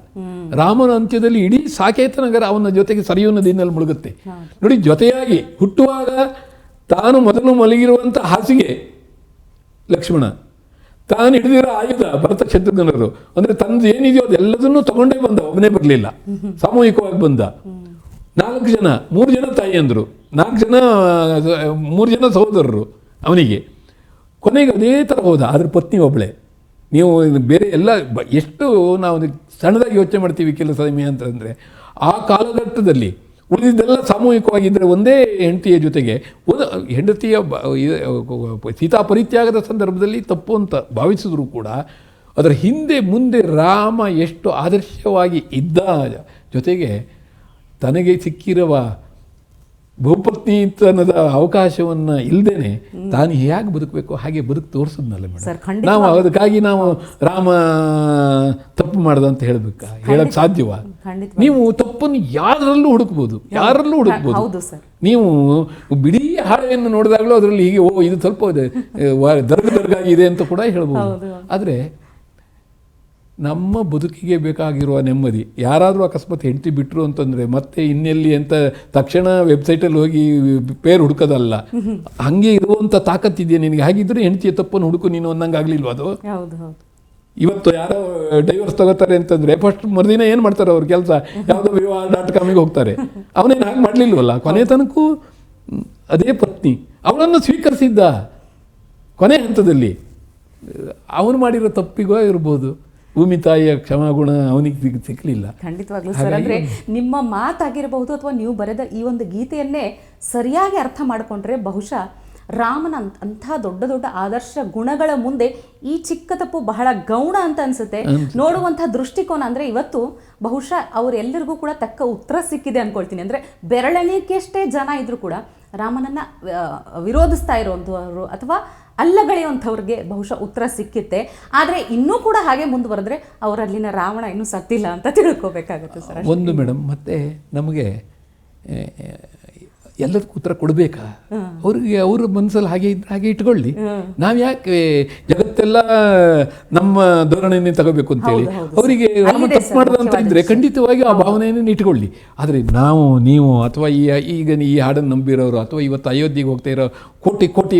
ರಾಮನ ಅಂತ್ಯದಲ್ಲಿ ಇಡೀ ಸಾಕೇತ ನಗರ ಅವನ ಜೊತೆಗೆ ಸರಿಯು ನದಿನಲ್ಲಿ ಮುಳುಗುತ್ತೆ. ನೋಡಿ ಜೊತೆಯಾಗಿ ಹುಟ್ಟುವಾಗ ತಾನು ಮೊದಲು ಮಲಗಿರುವಂಥ ಹಾಸಿಗೆ ಲಕ್ಷ್ಮಣ. ತಾನು ಹಿಡಿದಿರೋ ಆಯುಧ ಭರತ ಶತ್ರುಘ್ನರು ಅಂದರೆ ತಂದು ಏನಿದೆಯೋ ಅದೆಲ್ಲದನ್ನೂ ತಗೊಂಡೇ ಬಂದ ಒಬ್ಬನೇ ಬರಲಿಲ್ಲ. ಸಾಮೂಹಿಕವಾಗಿ ಬಂದ. ನಾಲ್ಕು ಜನ ಮೂರು ಜನ ತಾಯಿ ಅಂದರು ನಾಲ್ಕು ಜನ ಮೂರು ಜನ ಸಹೋದರರು ಅವನಿಗೆ. ಕೊನೆಗೆ ಅದೇ ಥರ ಹೋದ. ಅದ್ರ ಪತ್ನಿ ಒಬ್ಬಳೆ ನೀವು ಬೇರೆ ಎಲ್ಲ ಎಷ್ಟು ನಾವು ಸಣ್ಣದಾಗಿ ಯೋಚನೆ ಮಾಡ್ತೀವಿ ಕೆಲಸ ಅಂತಂದರೆ ಆ ಕಾಲಘಟ್ಟದಲ್ಲಿ ಉಳಿದಿದ್ದೆಲ್ಲ ಸಾಮೂಹಿಕವಾಗಿದ್ದರೆ ಒಂದೇ ಹೆಂಡತಿಯ ಜೊತೆಗೆ, ಒಂದು ಹೆಂಡತಿಯ ಸೀತಾ ಪರಿತ್ಯಾಗದ ಸಂದರ್ಭದಲ್ಲಿ ತಪ್ಪು ಅಂತ ಭಾವಿಸಿದ್ರು ಕೂಡ, ಅದರ ಹಿಂದೆ ಮುಂದೆ ರಾಮ ಎಷ್ಟು ಆದರ್ಶವಾಗಿ ಇದ್ದ ಜೊತೆಗೆ ತನಗೆ ಸಿಕ್ಕಿರುವ ಬಹುಪತ್ನಿತನದ ಅವಕಾಶವನ್ನ ಇಲ್ಲದೇನೆ ತಾನು ಹೇಗೆ ಬದುಕಬೇಕು ಹಾಗೆ ಬದುಕು ತೋರಿಸಿದ್ನಲ್ಲ ಮೇಡಮ್. ನಾವು ಅದಕ್ಕಾಗಿ ನಾವು ರಾಮ ತಪ್ಪು ಮಾಡ್ದ ಅಂತ ಹೇಳ್ಬೇಕಾ? ಹೇಳಕ್ ಸಾಧ್ಯವ? ನೀವು ತಪ್ಪನ್ನು ಯಾರಲ್ಲೂ ಹುಡುಕ್ಬೋದು ಯಾರಲ್ಲೂ ಹುಡುಕ್ಬೋದು. ನೀವು ಬಿಡೀ ಹಾಳೆಯನ್ನು ನೋಡಿದಾಗಲೂ ಅದರಲ್ಲಿ ಹೀಗೆ ಓ ಇದು ಸ್ವಲ್ಪ ವ- ದರ್ಗ ಇದೆ ಅಂತ ಕೂಡ ಹೇಳ್ಬೋದು. ಆದರೆ ನಮ್ಮ ಬದುಕಿಗೆ ಬೇಕಾಗಿರುವ ನೆಮ್ಮದಿ. ಯಾರಾದರೂ ಅಕಸ್ಮಾತ್ ಹೆಂಡತಿ ಬಿಟ್ಟರು ಅಂತಂದರೆ ಮತ್ತೆ ಇನ್ನೆಲ್ಲಿ ಅಂತ ತಕ್ಷಣ ವೆಬ್ಸೈಟಲ್ಲಿ ಹೋಗಿ ಪೇರ್ ಹುಡುಕೋದಲ್ಲ. ಹಂಗೆ ಇರುವಂಥ ತಾಕತ್ತಿದೆಯಾ ನಿನಗೆ? ಹಾಗಿದ್ರೆ ಹೆಂಡತಿಯ ತಪ್ಪನ್ನು ಹುಡುಕು ನೀನು ಅಂದಂಗೆ ಆಗಲಿಲ್ವ ಅದು? ಹೌದು ಹೌದು. ಇವತ್ತು ಯಾರೋ ಡೈವರ್ಸ್ ತಗೋತಾರೆ ಅಂತಂದ್ರೆ ಫಸ್ಟ್ ಮರುದಿನ ಏನು ಮಾಡ್ತಾರೆ ಅವ್ರ ಕೆಲಸ? ಯಾವುದೋ ವಿವಾಹ ಡಾಟ್ ಕಾಮಿಗೆ ಹೋಗ್ತಾರೆ. ಅವನೇನು ಹಾಗೆ ಮಾಡಲಿಲ್ವಲ್ಲ? ಕೊನೆ ತನಕೂ ಅದೇ ಪತ್ನಿ. ಅವಳನ್ನು ಸ್ವೀಕರಿಸಿದ್ದ ಕೊನೆ ಹಂತದಲ್ಲಿ. ಅವನು ಮಾಡಿರೋ ತಪ್ಪಿಗೋ ಇರ್ಬೋದು. ಭೂಮಿ ತಾಯಿಯ ಕ್ಷಮಾಗುಣ ಅವನಿಗೆ ಸಿಗ್ ಸಿಕ್ಕಲಿಲ್ಲ ಖಂಡಿತವಾಗ್ಲೂ ಸರ್ ಅಂದ್ರೆ ನಿಮ್ಮ ಮಾತಾಗಿರಬಹುದು ಅಥವಾ ನೀವು ಬರೆದ ಈ ಒಂದು ಗೀತೆಯನ್ನೇ ಸರಿಯಾಗಿ ಅರ್ಥ ಮಾಡಿಕೊಂಡ್ರೆ ಬಹುಶಃ ರಾಮನ ಅಂಥ ದೊಡ್ಡ ದೊಡ್ಡ ಆದರ್ಶ ಗುಣಗಳ ಮುಂದೆ ಈ ಚಿಕ್ಕ ತಪ್ಪು ಬಹಳ ಗೌಣ ಅಂತ ಅನ್ಸುತ್ತೆ. ನೋಡುವಂತಹ ದೃಷ್ಟಿಕೋನ ಅಂದ್ರೆ ಇವತ್ತು ಬಹುಶಃ ಅವರೆಲ್ಲರಿಗೂ ಕೂಡ ತಕ್ಕ ಉತ್ತರ ಸಿಕ್ಕಿದೆ ಅನ್ಕೊಳ್ತೀನಿ. ಅಂದ್ರೆ ಬೆರಳೆಣಿಕೆಯಷ್ಟೇ ಜನ ಇದ್ರು ಕೂಡ ರಾಮನನ್ನ ವಿರೋಧಿಸ್ತಾ ಇರುವಂಥವ್ರು ಅಥವಾ ಅಲ್ಲಗಳೆಯುವಂಥವ್ರಿಗೆ ಬಹುಶಃ ಉತ್ತರ ಸಿಕ್ಕಿತ್ತೆ. ಆದರೆ ಇನ್ನೂ ಕೂಡ ಹಾಗೆ ಮುಂದುವರೆದ್ರೆ ಅವರಲ್ಲಿನ ರಾವಣ ಇನ್ನೂ ಸತ್ತಿಲ್ಲ ಅಂತ ತಿಳ್ಕೋಬೇಕಾಗುತ್ತೆ ಸರ್ ಒಂದು ಮೇಡಮ್, ಮತ್ತೆ ನಮಗೆ ಎಲ್ಲದಕ್ಕೂ ಉತ್ತರ ಕೊಡಬೇಕಾ? ಅವ್ರಿಗೆ ಅವ್ರ ಮನಸ್ಸಲ್ಲಿ ಹಾಗೆ ಇದ್ರೆ ಹಾಗೆ ಇಟ್ಕೊಳ್ಳಿ. ನಾವು ಯಾಕೆ ಜಗತ್ತೆಲ್ಲ ನಮ್ಮ ಧೋರಣೆಯನ್ನೇ ತಗೋಬೇಕು ಅಂತೇಳಿ. ಅವರಿಗೆ ರಾಮ ತಪ್ಪು ಅಂತ ಇದ್ರೆ ಖಂಡಿತವಾಗಿ ಆ ಭಾವನೆಯನ್ನು ಇಟ್ಕೊಳ್ಳಿ. ಆದರೆ ನಾವು ನೀವು ಅಥವಾ ಈ ಈಗ ಈ ಹಾಡನ್ನು ನಂಬಿರೋರು ಅಥವಾ ಇವತ್ತು ಅಯೋಧ್ಯೆಗೆ ಹೋಗ್ತಾ ಇರೋ ಕೋಟಿ ಕೋಟಿ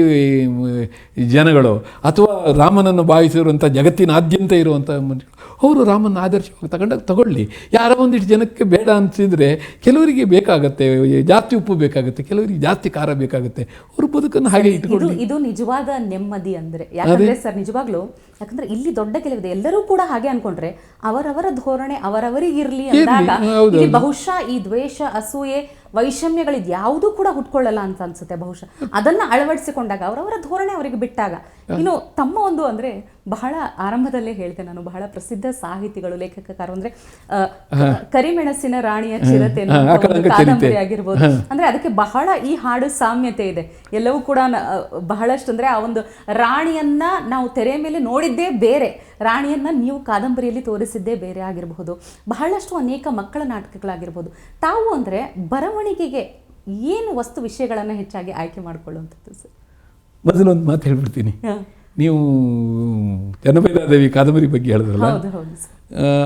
ಜನಗಳು ಅಥವಾ ರಾಮನನ್ನು ಭಾವಿಸಿರುವಂಥ ಜಗತ್ತಿನಾದ್ಯಂತ ಇರುವಂಥ ಮನುಷ್ಯರು ಅವರು ರಾಮನ ಆದರ್ಶವಾಗಿ ತಗೊಂಡಾಗ ತಗೊಳ್ಳಿ. ಯಾರೋ ಒಂದಿಷ್ಟು ಜನಕ್ಕೆ ಬೇಡ ಅನಿಸಿದರೆ ಕೆಲವರಿಗೆ ಬೇಕಾಗುತ್ತೆ ಜಾಸ್ತಿ ಉಪ್ಪು ಬೇಕಾಗುತ್ತೆ ಕೆಲವರಿಗೆ ಜಾಸ್ತಿ ಖಾರ ಬೇಕಾಗುತ್ತೆ. ಅವ್ರ ಬದುಕನ್ನು ಹಾಗೆ ಇಟ್ಕೊಳ್ಳಿ ಇದು ನಿಜವಾದ ನೆಮ್ಮದಿ ಅಂದ್ರೆ. ಯಾಕಂದ್ರೆ ಸರ್ ನಿಜವಾಗ್ಲೂ ಯಾಕಂದ್ರೆ ಇಲ್ಲಿ ದೊಡ್ಡ ಕೆಲವಿದೆ. ಎಲ್ಲರೂ ಕೂಡ ಹಾಗೆ ಅನ್ಕೊಂಡ್ರೆ ಅವರವರ ಧೋರಣೆ ಅವರವರಿಗಿರಲಿ ಅಂದಾಗ ಬಹುಶಃ ಈ ದ್ವೇಷ ಅಸೂಯೆ ವೈಷಮ್ಯಗಳಿದ್ ಯಾವುದೂ ಕೂಡ ಹುಟ್ಕೊಳ್ಳಲ್ಲ ಅಂತ ಅನ್ಸುತ್ತೆ ಬಹುಶಃ. ಅದನ್ನ ಅಳವಡಿಸಿಕೊಂಡಾಗ ಅವರವರ ಧೋರಣೆ ಅವರಿಗೆ ಬಿಟ್ಟಾಗ. ಇನ್ನು ತಮ್ಮ ಒಂದು ಅಂದ್ರೆ ಬಹಳ ಆರಂಭದಲ್ಲೇ ಹೇಳಿದೆ ನಾನು ಬಹಳ ಪ್ರಸಿದ್ಧ ಸಾಹಿತಿಗಳು ಲೇಖಕರು ಅಂದ್ರೆ ಕರಿಮೆಣಸಿನ ರಾಣಿಯ ಚಿರತೆ ಕಾದಂಬರಿ ಆಗಿರ್ಬೋದು. ಅಂದ್ರೆ ಅದಕ್ಕೆ ಬಹಳ ಈ ಹಾಡು ಸಾಮ್ಯತೆ ಇದೆ. ಎಲ್ಲವೂ ಕೂಡ ಬಹಳಷ್ಟು ಅಂದ್ರೆ ಆ ಒಂದು ರಾಣಿಯನ್ನ ನಾವು ತೆರೆ ಮೇಲೆ ನೋಡಿದ್ದೇ ಬೇರೆ. ರಾಣಿಯನ್ನ ನೀವು ಕಾದಂಬರಿಯಲ್ಲಿ ತೋರಿಸಿದ್ದೇ ಬೇರೆ ಆಗಿರಬಹುದು. ಬಹಳಷ್ಟು ಅನೇಕ ಮಕ್ಕಳ ನಾಟಕಗಳಾಗಿರ್ಬೋದು. ತಾವು ಅಂದ್ರೆ ಬರವಣಿಗೆಗೆ ಏನು ವಸ್ತು ವಿಷಯಗಳನ್ನು ಹೆಚ್ಚಾಗಿ ಆಯ್ಕೆ ಮಾಡಿಕೊಳ್ಳುವಂಥದ್ದು ಸರ್? ಮೊದಲೊಂದು ಮಾತು ಹೇಳ್ಬಿಡ್ತೀನಿ. ನೀವು ಜನಭೈರಾದೇವಿ ಕಾದಂಬರಿ ಬಗ್ಗೆ ಹೇಳಿದ್ರಲ್ಲ?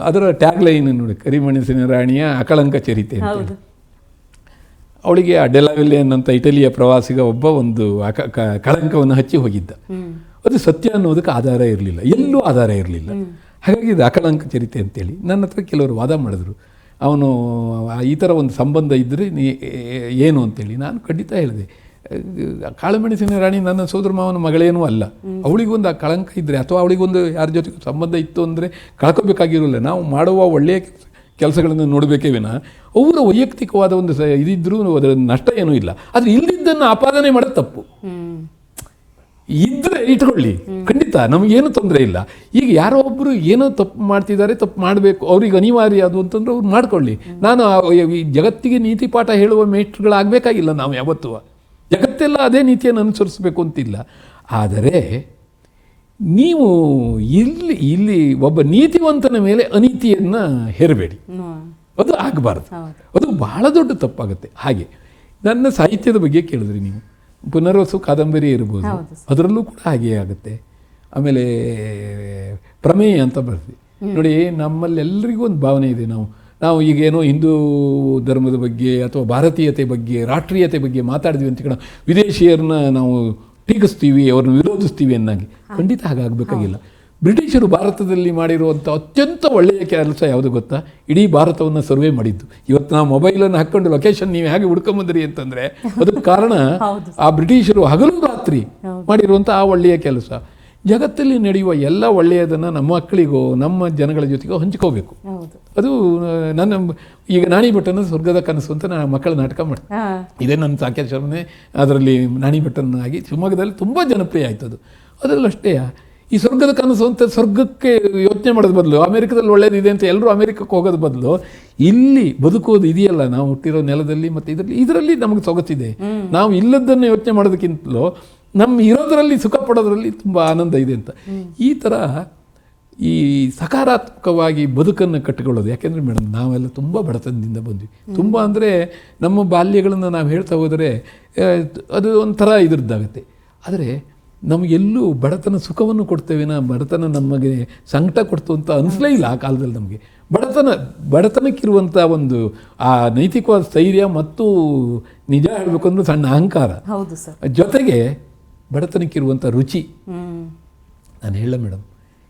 ಅದರ ಟ್ಯಾಗ್ ಲೈನ್ ನೋಡಿ ಕರಿಮಣಸಿನ ರಾಣಿಯ ಅಕಳಂಕ ಚರಿತೆ ಅಂತ ಅವಳಿಗೆ ಆ ಅಂತ ಇಟಲಿಯ ಪ್ರವಾಸಿಗ ಒಬ್ಬ ಒಂದು ಅಕ ಕಳಂಕವನ್ನು ಹಚ್ಚಿ ಹೋಗಿದ್ದ. ಅದು ಸತ್ಯ ಅನ್ನೋದಕ್ಕೆ ಆಧಾರ ಇರಲಿಲ್ಲ. ಎಲ್ಲೂ ಆಧಾರ ಇರಲಿಲ್ಲ. ಹಾಗಾಗಿ ಇದು ಅಕಳಂಕ ಚರಿತೆ ಅಂತೇಳಿ ನನ್ನ ಹತ್ರ ಕೆಲವರು ವಾದ ಮಾಡಿದ್ರು. ಅವನು ಈ ಥರ ಒಂದು ಸಂಬಂಧ ಇದ್ದರೆ ನೀ ಏನು ಅಂತೇಳಿ ನಾನು ಖಂಡಿತ ಹೇಳಿದೆ. ಕಾಳುಮೆಣಸಿನ ರಾಣಿ ನನ್ನ ಸೋದರ ಮಾವನ ಮಗಳೇನೂ ಅಲ್ಲ. ಅವಳಿಗೊಂದು ಆ ಕಳಂಕ ಇದ್ದರೆ ಅಥವಾ ಅವಳಿಗೊಂದು ಯಾರ ಜೊತೆ ಸಂಬಂಧ ಇತ್ತು ಅಂದರೆ ಕಳ್ಕೋಬೇಕಾಗಿರೋಲ್ಲ. ನಾವು ಮಾಡುವ ಒಳ್ಳೆಯ ಕೆಲಸಗಳನ್ನು ನೋಡಬೇಕೇ ವಿನ. ಅವರ ವೈಯಕ್ತಿಕವಾದ ಒಂದು ಸ ಇದಿದ್ರೂ ಅದರ ನಷ್ಟ ಏನೂ ಇಲ್ಲ. ಆದರೆ ಇಲ್ಲದಿದ್ದನ್ನು ಆಪಾದನೆ ಮಾಡೋದು ತಪ್ಪು. ಇದ್ರೆ ಇಟ್ಕೊಳ್ಳಿ. ಖಂಡಿತ ನಮಗೇನು ತೊಂದರೆ ಇಲ್ಲ. ಈಗ ಯಾರೋ ಒಬ್ಬರು ಏನೋ ತಪ್ಪು ಮಾಡ್ತಿದ್ದಾರೆ ತಪ್ಪು ಮಾಡಬೇಕು ಅವ್ರಿಗೆ ಅನಿವಾರ್ಯ ಅದು ಅಂತಂದ್ರೆ ಅವ್ರು ಮಾಡ್ಕೊಳ್ಳಿ. ನಾನು ಈ ಜಗತ್ತಿಗೆ ನೀತಿ ಪಾಠ ಹೇಳುವ ಮೇಟ್ರುಗಳಾಗಬೇಕಾಗಿಲ್ಲ ನಾವು ಯಾವತ್ತೂ. ಜಗತ್ತೆಲ್ಲ ಅದೇ ನೀತಿಯನ್ನು ಅನುಸರಿಸಬೇಕು ಅಂತಿಲ್ಲ. ಆದರೆ ನೀವು ಇಲ್ಲಿ ಇಲ್ಲಿ ಒಬ್ಬ ನೀತಿವಂತನ ಮೇಲೆ ಅನೀತಿಯನ್ನು ಹೇರಬೇಡಿ. ಅದು ಆಗಬಾರ್ದು. ಅದು ಬಹಳ ದೊಡ್ಡ ತಪ್ಪಾಗುತ್ತೆ. ಹಾಗೆ ನನ್ನ ಸಾಹಿತ್ಯದ ಬಗ್ಗೆ ಕೇಳಿದ್ರಿ ನೀವು. ಪುನರ್ವಸು ಕಾದಂಬರಿ ಇರ್ಬೋದು. ಅದರಲ್ಲೂ ಕೂಡ ಹಾಗೆ ಆಗುತ್ತೆ. ಆಮೇಲೆ ಪ್ರಮೇಯ ಅಂತ ಬರ್ತೀವಿ. ನೋಡಿ ನಮ್ಮಲ್ಲಿ ಎಲ್ರಿಗೂ ಒಂದು ಭಾವನೆ ಇದೆ ನಾವು. ನಾವು ಈಗೇನೋ ಹಿಂದೂ ಧರ್ಮದ ಬಗ್ಗೆ ಅಥವಾ ಭಾರತೀಯತೆ ಬಗ್ಗೆ ರಾಷ್ಟ್ರೀಯತೆ ಬಗ್ಗೆ ಮಾತಾಡಿದ್ವಿ ಅಂತ ಕಣ ವಿದೇಶಿಯರನ್ನ ನಾವು ಟೀಕಿಸ್ತೀವಿ ಅವ್ರನ್ನ ವಿರೋಧಿಸ್ತೀವಿ ಅನ್ನಾಗಿ. ಖಂಡಿತ ಹಾಗಾಗಬೇಕಾಗಿಲ್ಲ. ಬ್ರಿಟಿಷರು ಭಾರತದಲ್ಲಿ ಮಾಡಿರುವಂಥ ಅತ್ಯಂತ ಒಳ್ಳೆಯ ಕೆಲಸ ಯಾವುದು ಗೊತ್ತಾ? ಇಡೀ ಭಾರತವನ್ನು ಸರ್ವೆ ಮಾಡಿದ್ದು. ಇವತ್ತು ನಾವು ಮೊಬೈಲನ್ನು ಹಾಕ್ಕೊಂಡು ಲೊಕೇಶನ್ ನೀವು ಹೇಗೆ ಹುಡ್ಕೊಂಬಂದ್ರಿ ಅಂತಂದರೆ ಅದಕ್ಕೆ ಕಾರಣ [laughs] ಆ ಬ್ರಿಟಿಷರು ಹಗಲು ರಾತ್ರಿ ಮಾಡಿರುವಂಥ ಆ ಒಳ್ಳೆಯ ಕೆಲಸ. ಜಗತ್ತಲ್ಲಿ ನಡೆಯುವ ಎಲ್ಲ ಒಳ್ಳೆಯದನ್ನು ನಮ್ಮ ಮಕ್ಕಳಿಗೋ ನಮ್ಮ ಜನಗಳ ಜೊತೆಗೋ ಹಂಚ್ಕೋಬೇಕು. ಅದು ನನ್ನ ಈಗ ನಾಣಿ ಭಟ್ಟನ ಸ್ವರ್ಗದ ಕನಸು ಅಂತ ನಾನು ಮಕ್ಕಳ ನಾಟಕ ಮಾಡ್ತೀನಿ ಹಾ. ಇದೇ ನನ್ನ ಶರ್ಮನೆ ಅದರಲ್ಲಿ ನಾಣಿ ಭಟ್ಟನಾಗಿ ಶಿವಮೊಗ್ಗದಲ್ಲಿ ತುಂಬ ಜನಪ್ರಿಯ ಆಯ್ತು ಅದು ಅದರಲ್ಲೂ ಅಷ್ಟೇ ಈ ಸ್ವರ್ಗದ ಕನಸು ಅಂತ ಸ್ವರ್ಗಕ್ಕೆ ಯೋಚನೆ ಮಾಡೋದು ಬದಲು ಅಮೆರಿಕದಲ್ಲಿ ಒಳ್ಳೇದಿದೆ ಅಂತ ಎಲ್ಲರೂ ಅಮೆರಿಕಕ್ಕೆ ಹೋಗೋದು ಬದಲು ಇಲ್ಲಿ ಬದುಕೋದು ಇದೆಯಲ್ಲ ನಾವು ಹುಟ್ಟಿರೋ ನೆಲದಲ್ಲಿ ಮತ್ತು ಇದರಲ್ಲಿ ಇದರಲ್ಲಿ ನಮಗೆ ಸೊಗಸಿದೆ. ನಾವು ಇಲ್ಲದನ್ನು ಯೋಚನೆ ಮಾಡೋದಕ್ಕಿಂತಲೂ ನಮ್ಮ ಇರೋದರಲ್ಲಿ ಸುಖ ಪಡೋದ್ರಲ್ಲಿ ತುಂಬ ಆನಂದ ಇದೆ ಅಂತ. ಈ ಥರ ಈ ಸಕಾರಾತ್ಮಕವಾಗಿ ಬದುಕನ್ನು ಕಟ್ಟಿಕೊಳ್ಳೋದು ಯಾಕೆಂದರೆ ಮೇಡಮ್ ನಾವೆಲ್ಲ ತುಂಬ ಬಡತನದಿಂದ ಬಂದ್ವಿ. ತುಂಬ ಅಂದರೆ ನಮ್ಮ ಬಾಲ್ಯಗಳನ್ನು ನಾವು ಹೇಳ್ತಾ ಹೋದರೆ ಅದು ಒಂಥರ ಇದ್ರದ್ದಾಗತ್ತೆ. ಆದರೆ ನಮಗೆಲ್ಲೂ ಬಡತನ ಸುಖವನ್ನು ಕೊಡ್ತೇವೆ ನಾ ಬಡತನ ನಮಗೆ ಸಂಕಟ ಕೊಡ್ತು ಅಂತ ಅನಿಸ್ಲೇ ಇಲ್ಲ ಆ ಕಾಲದಲ್ಲಿ ನಮಗೆ. ಬಡತನ ಬಡತನಕ್ಕಿರುವಂಥ ಒಂದು ಆ ನೈತಿಕವಾದ ಸ್ಥೈರ್ಯ ಮತ್ತು ನಿಜ ಹೇಳಬೇಕು ಅಂದ್ರೆ ಸಣ್ಣ ಅಹಂಕಾರ. ಹೌದು ಸರ್. ಜೊತೆಗೆ ಬಡತನಕ್ಕಿರುವಂಥ ರುಚಿ. ನಾನು ಹೇಳ ಮೇಡಮ್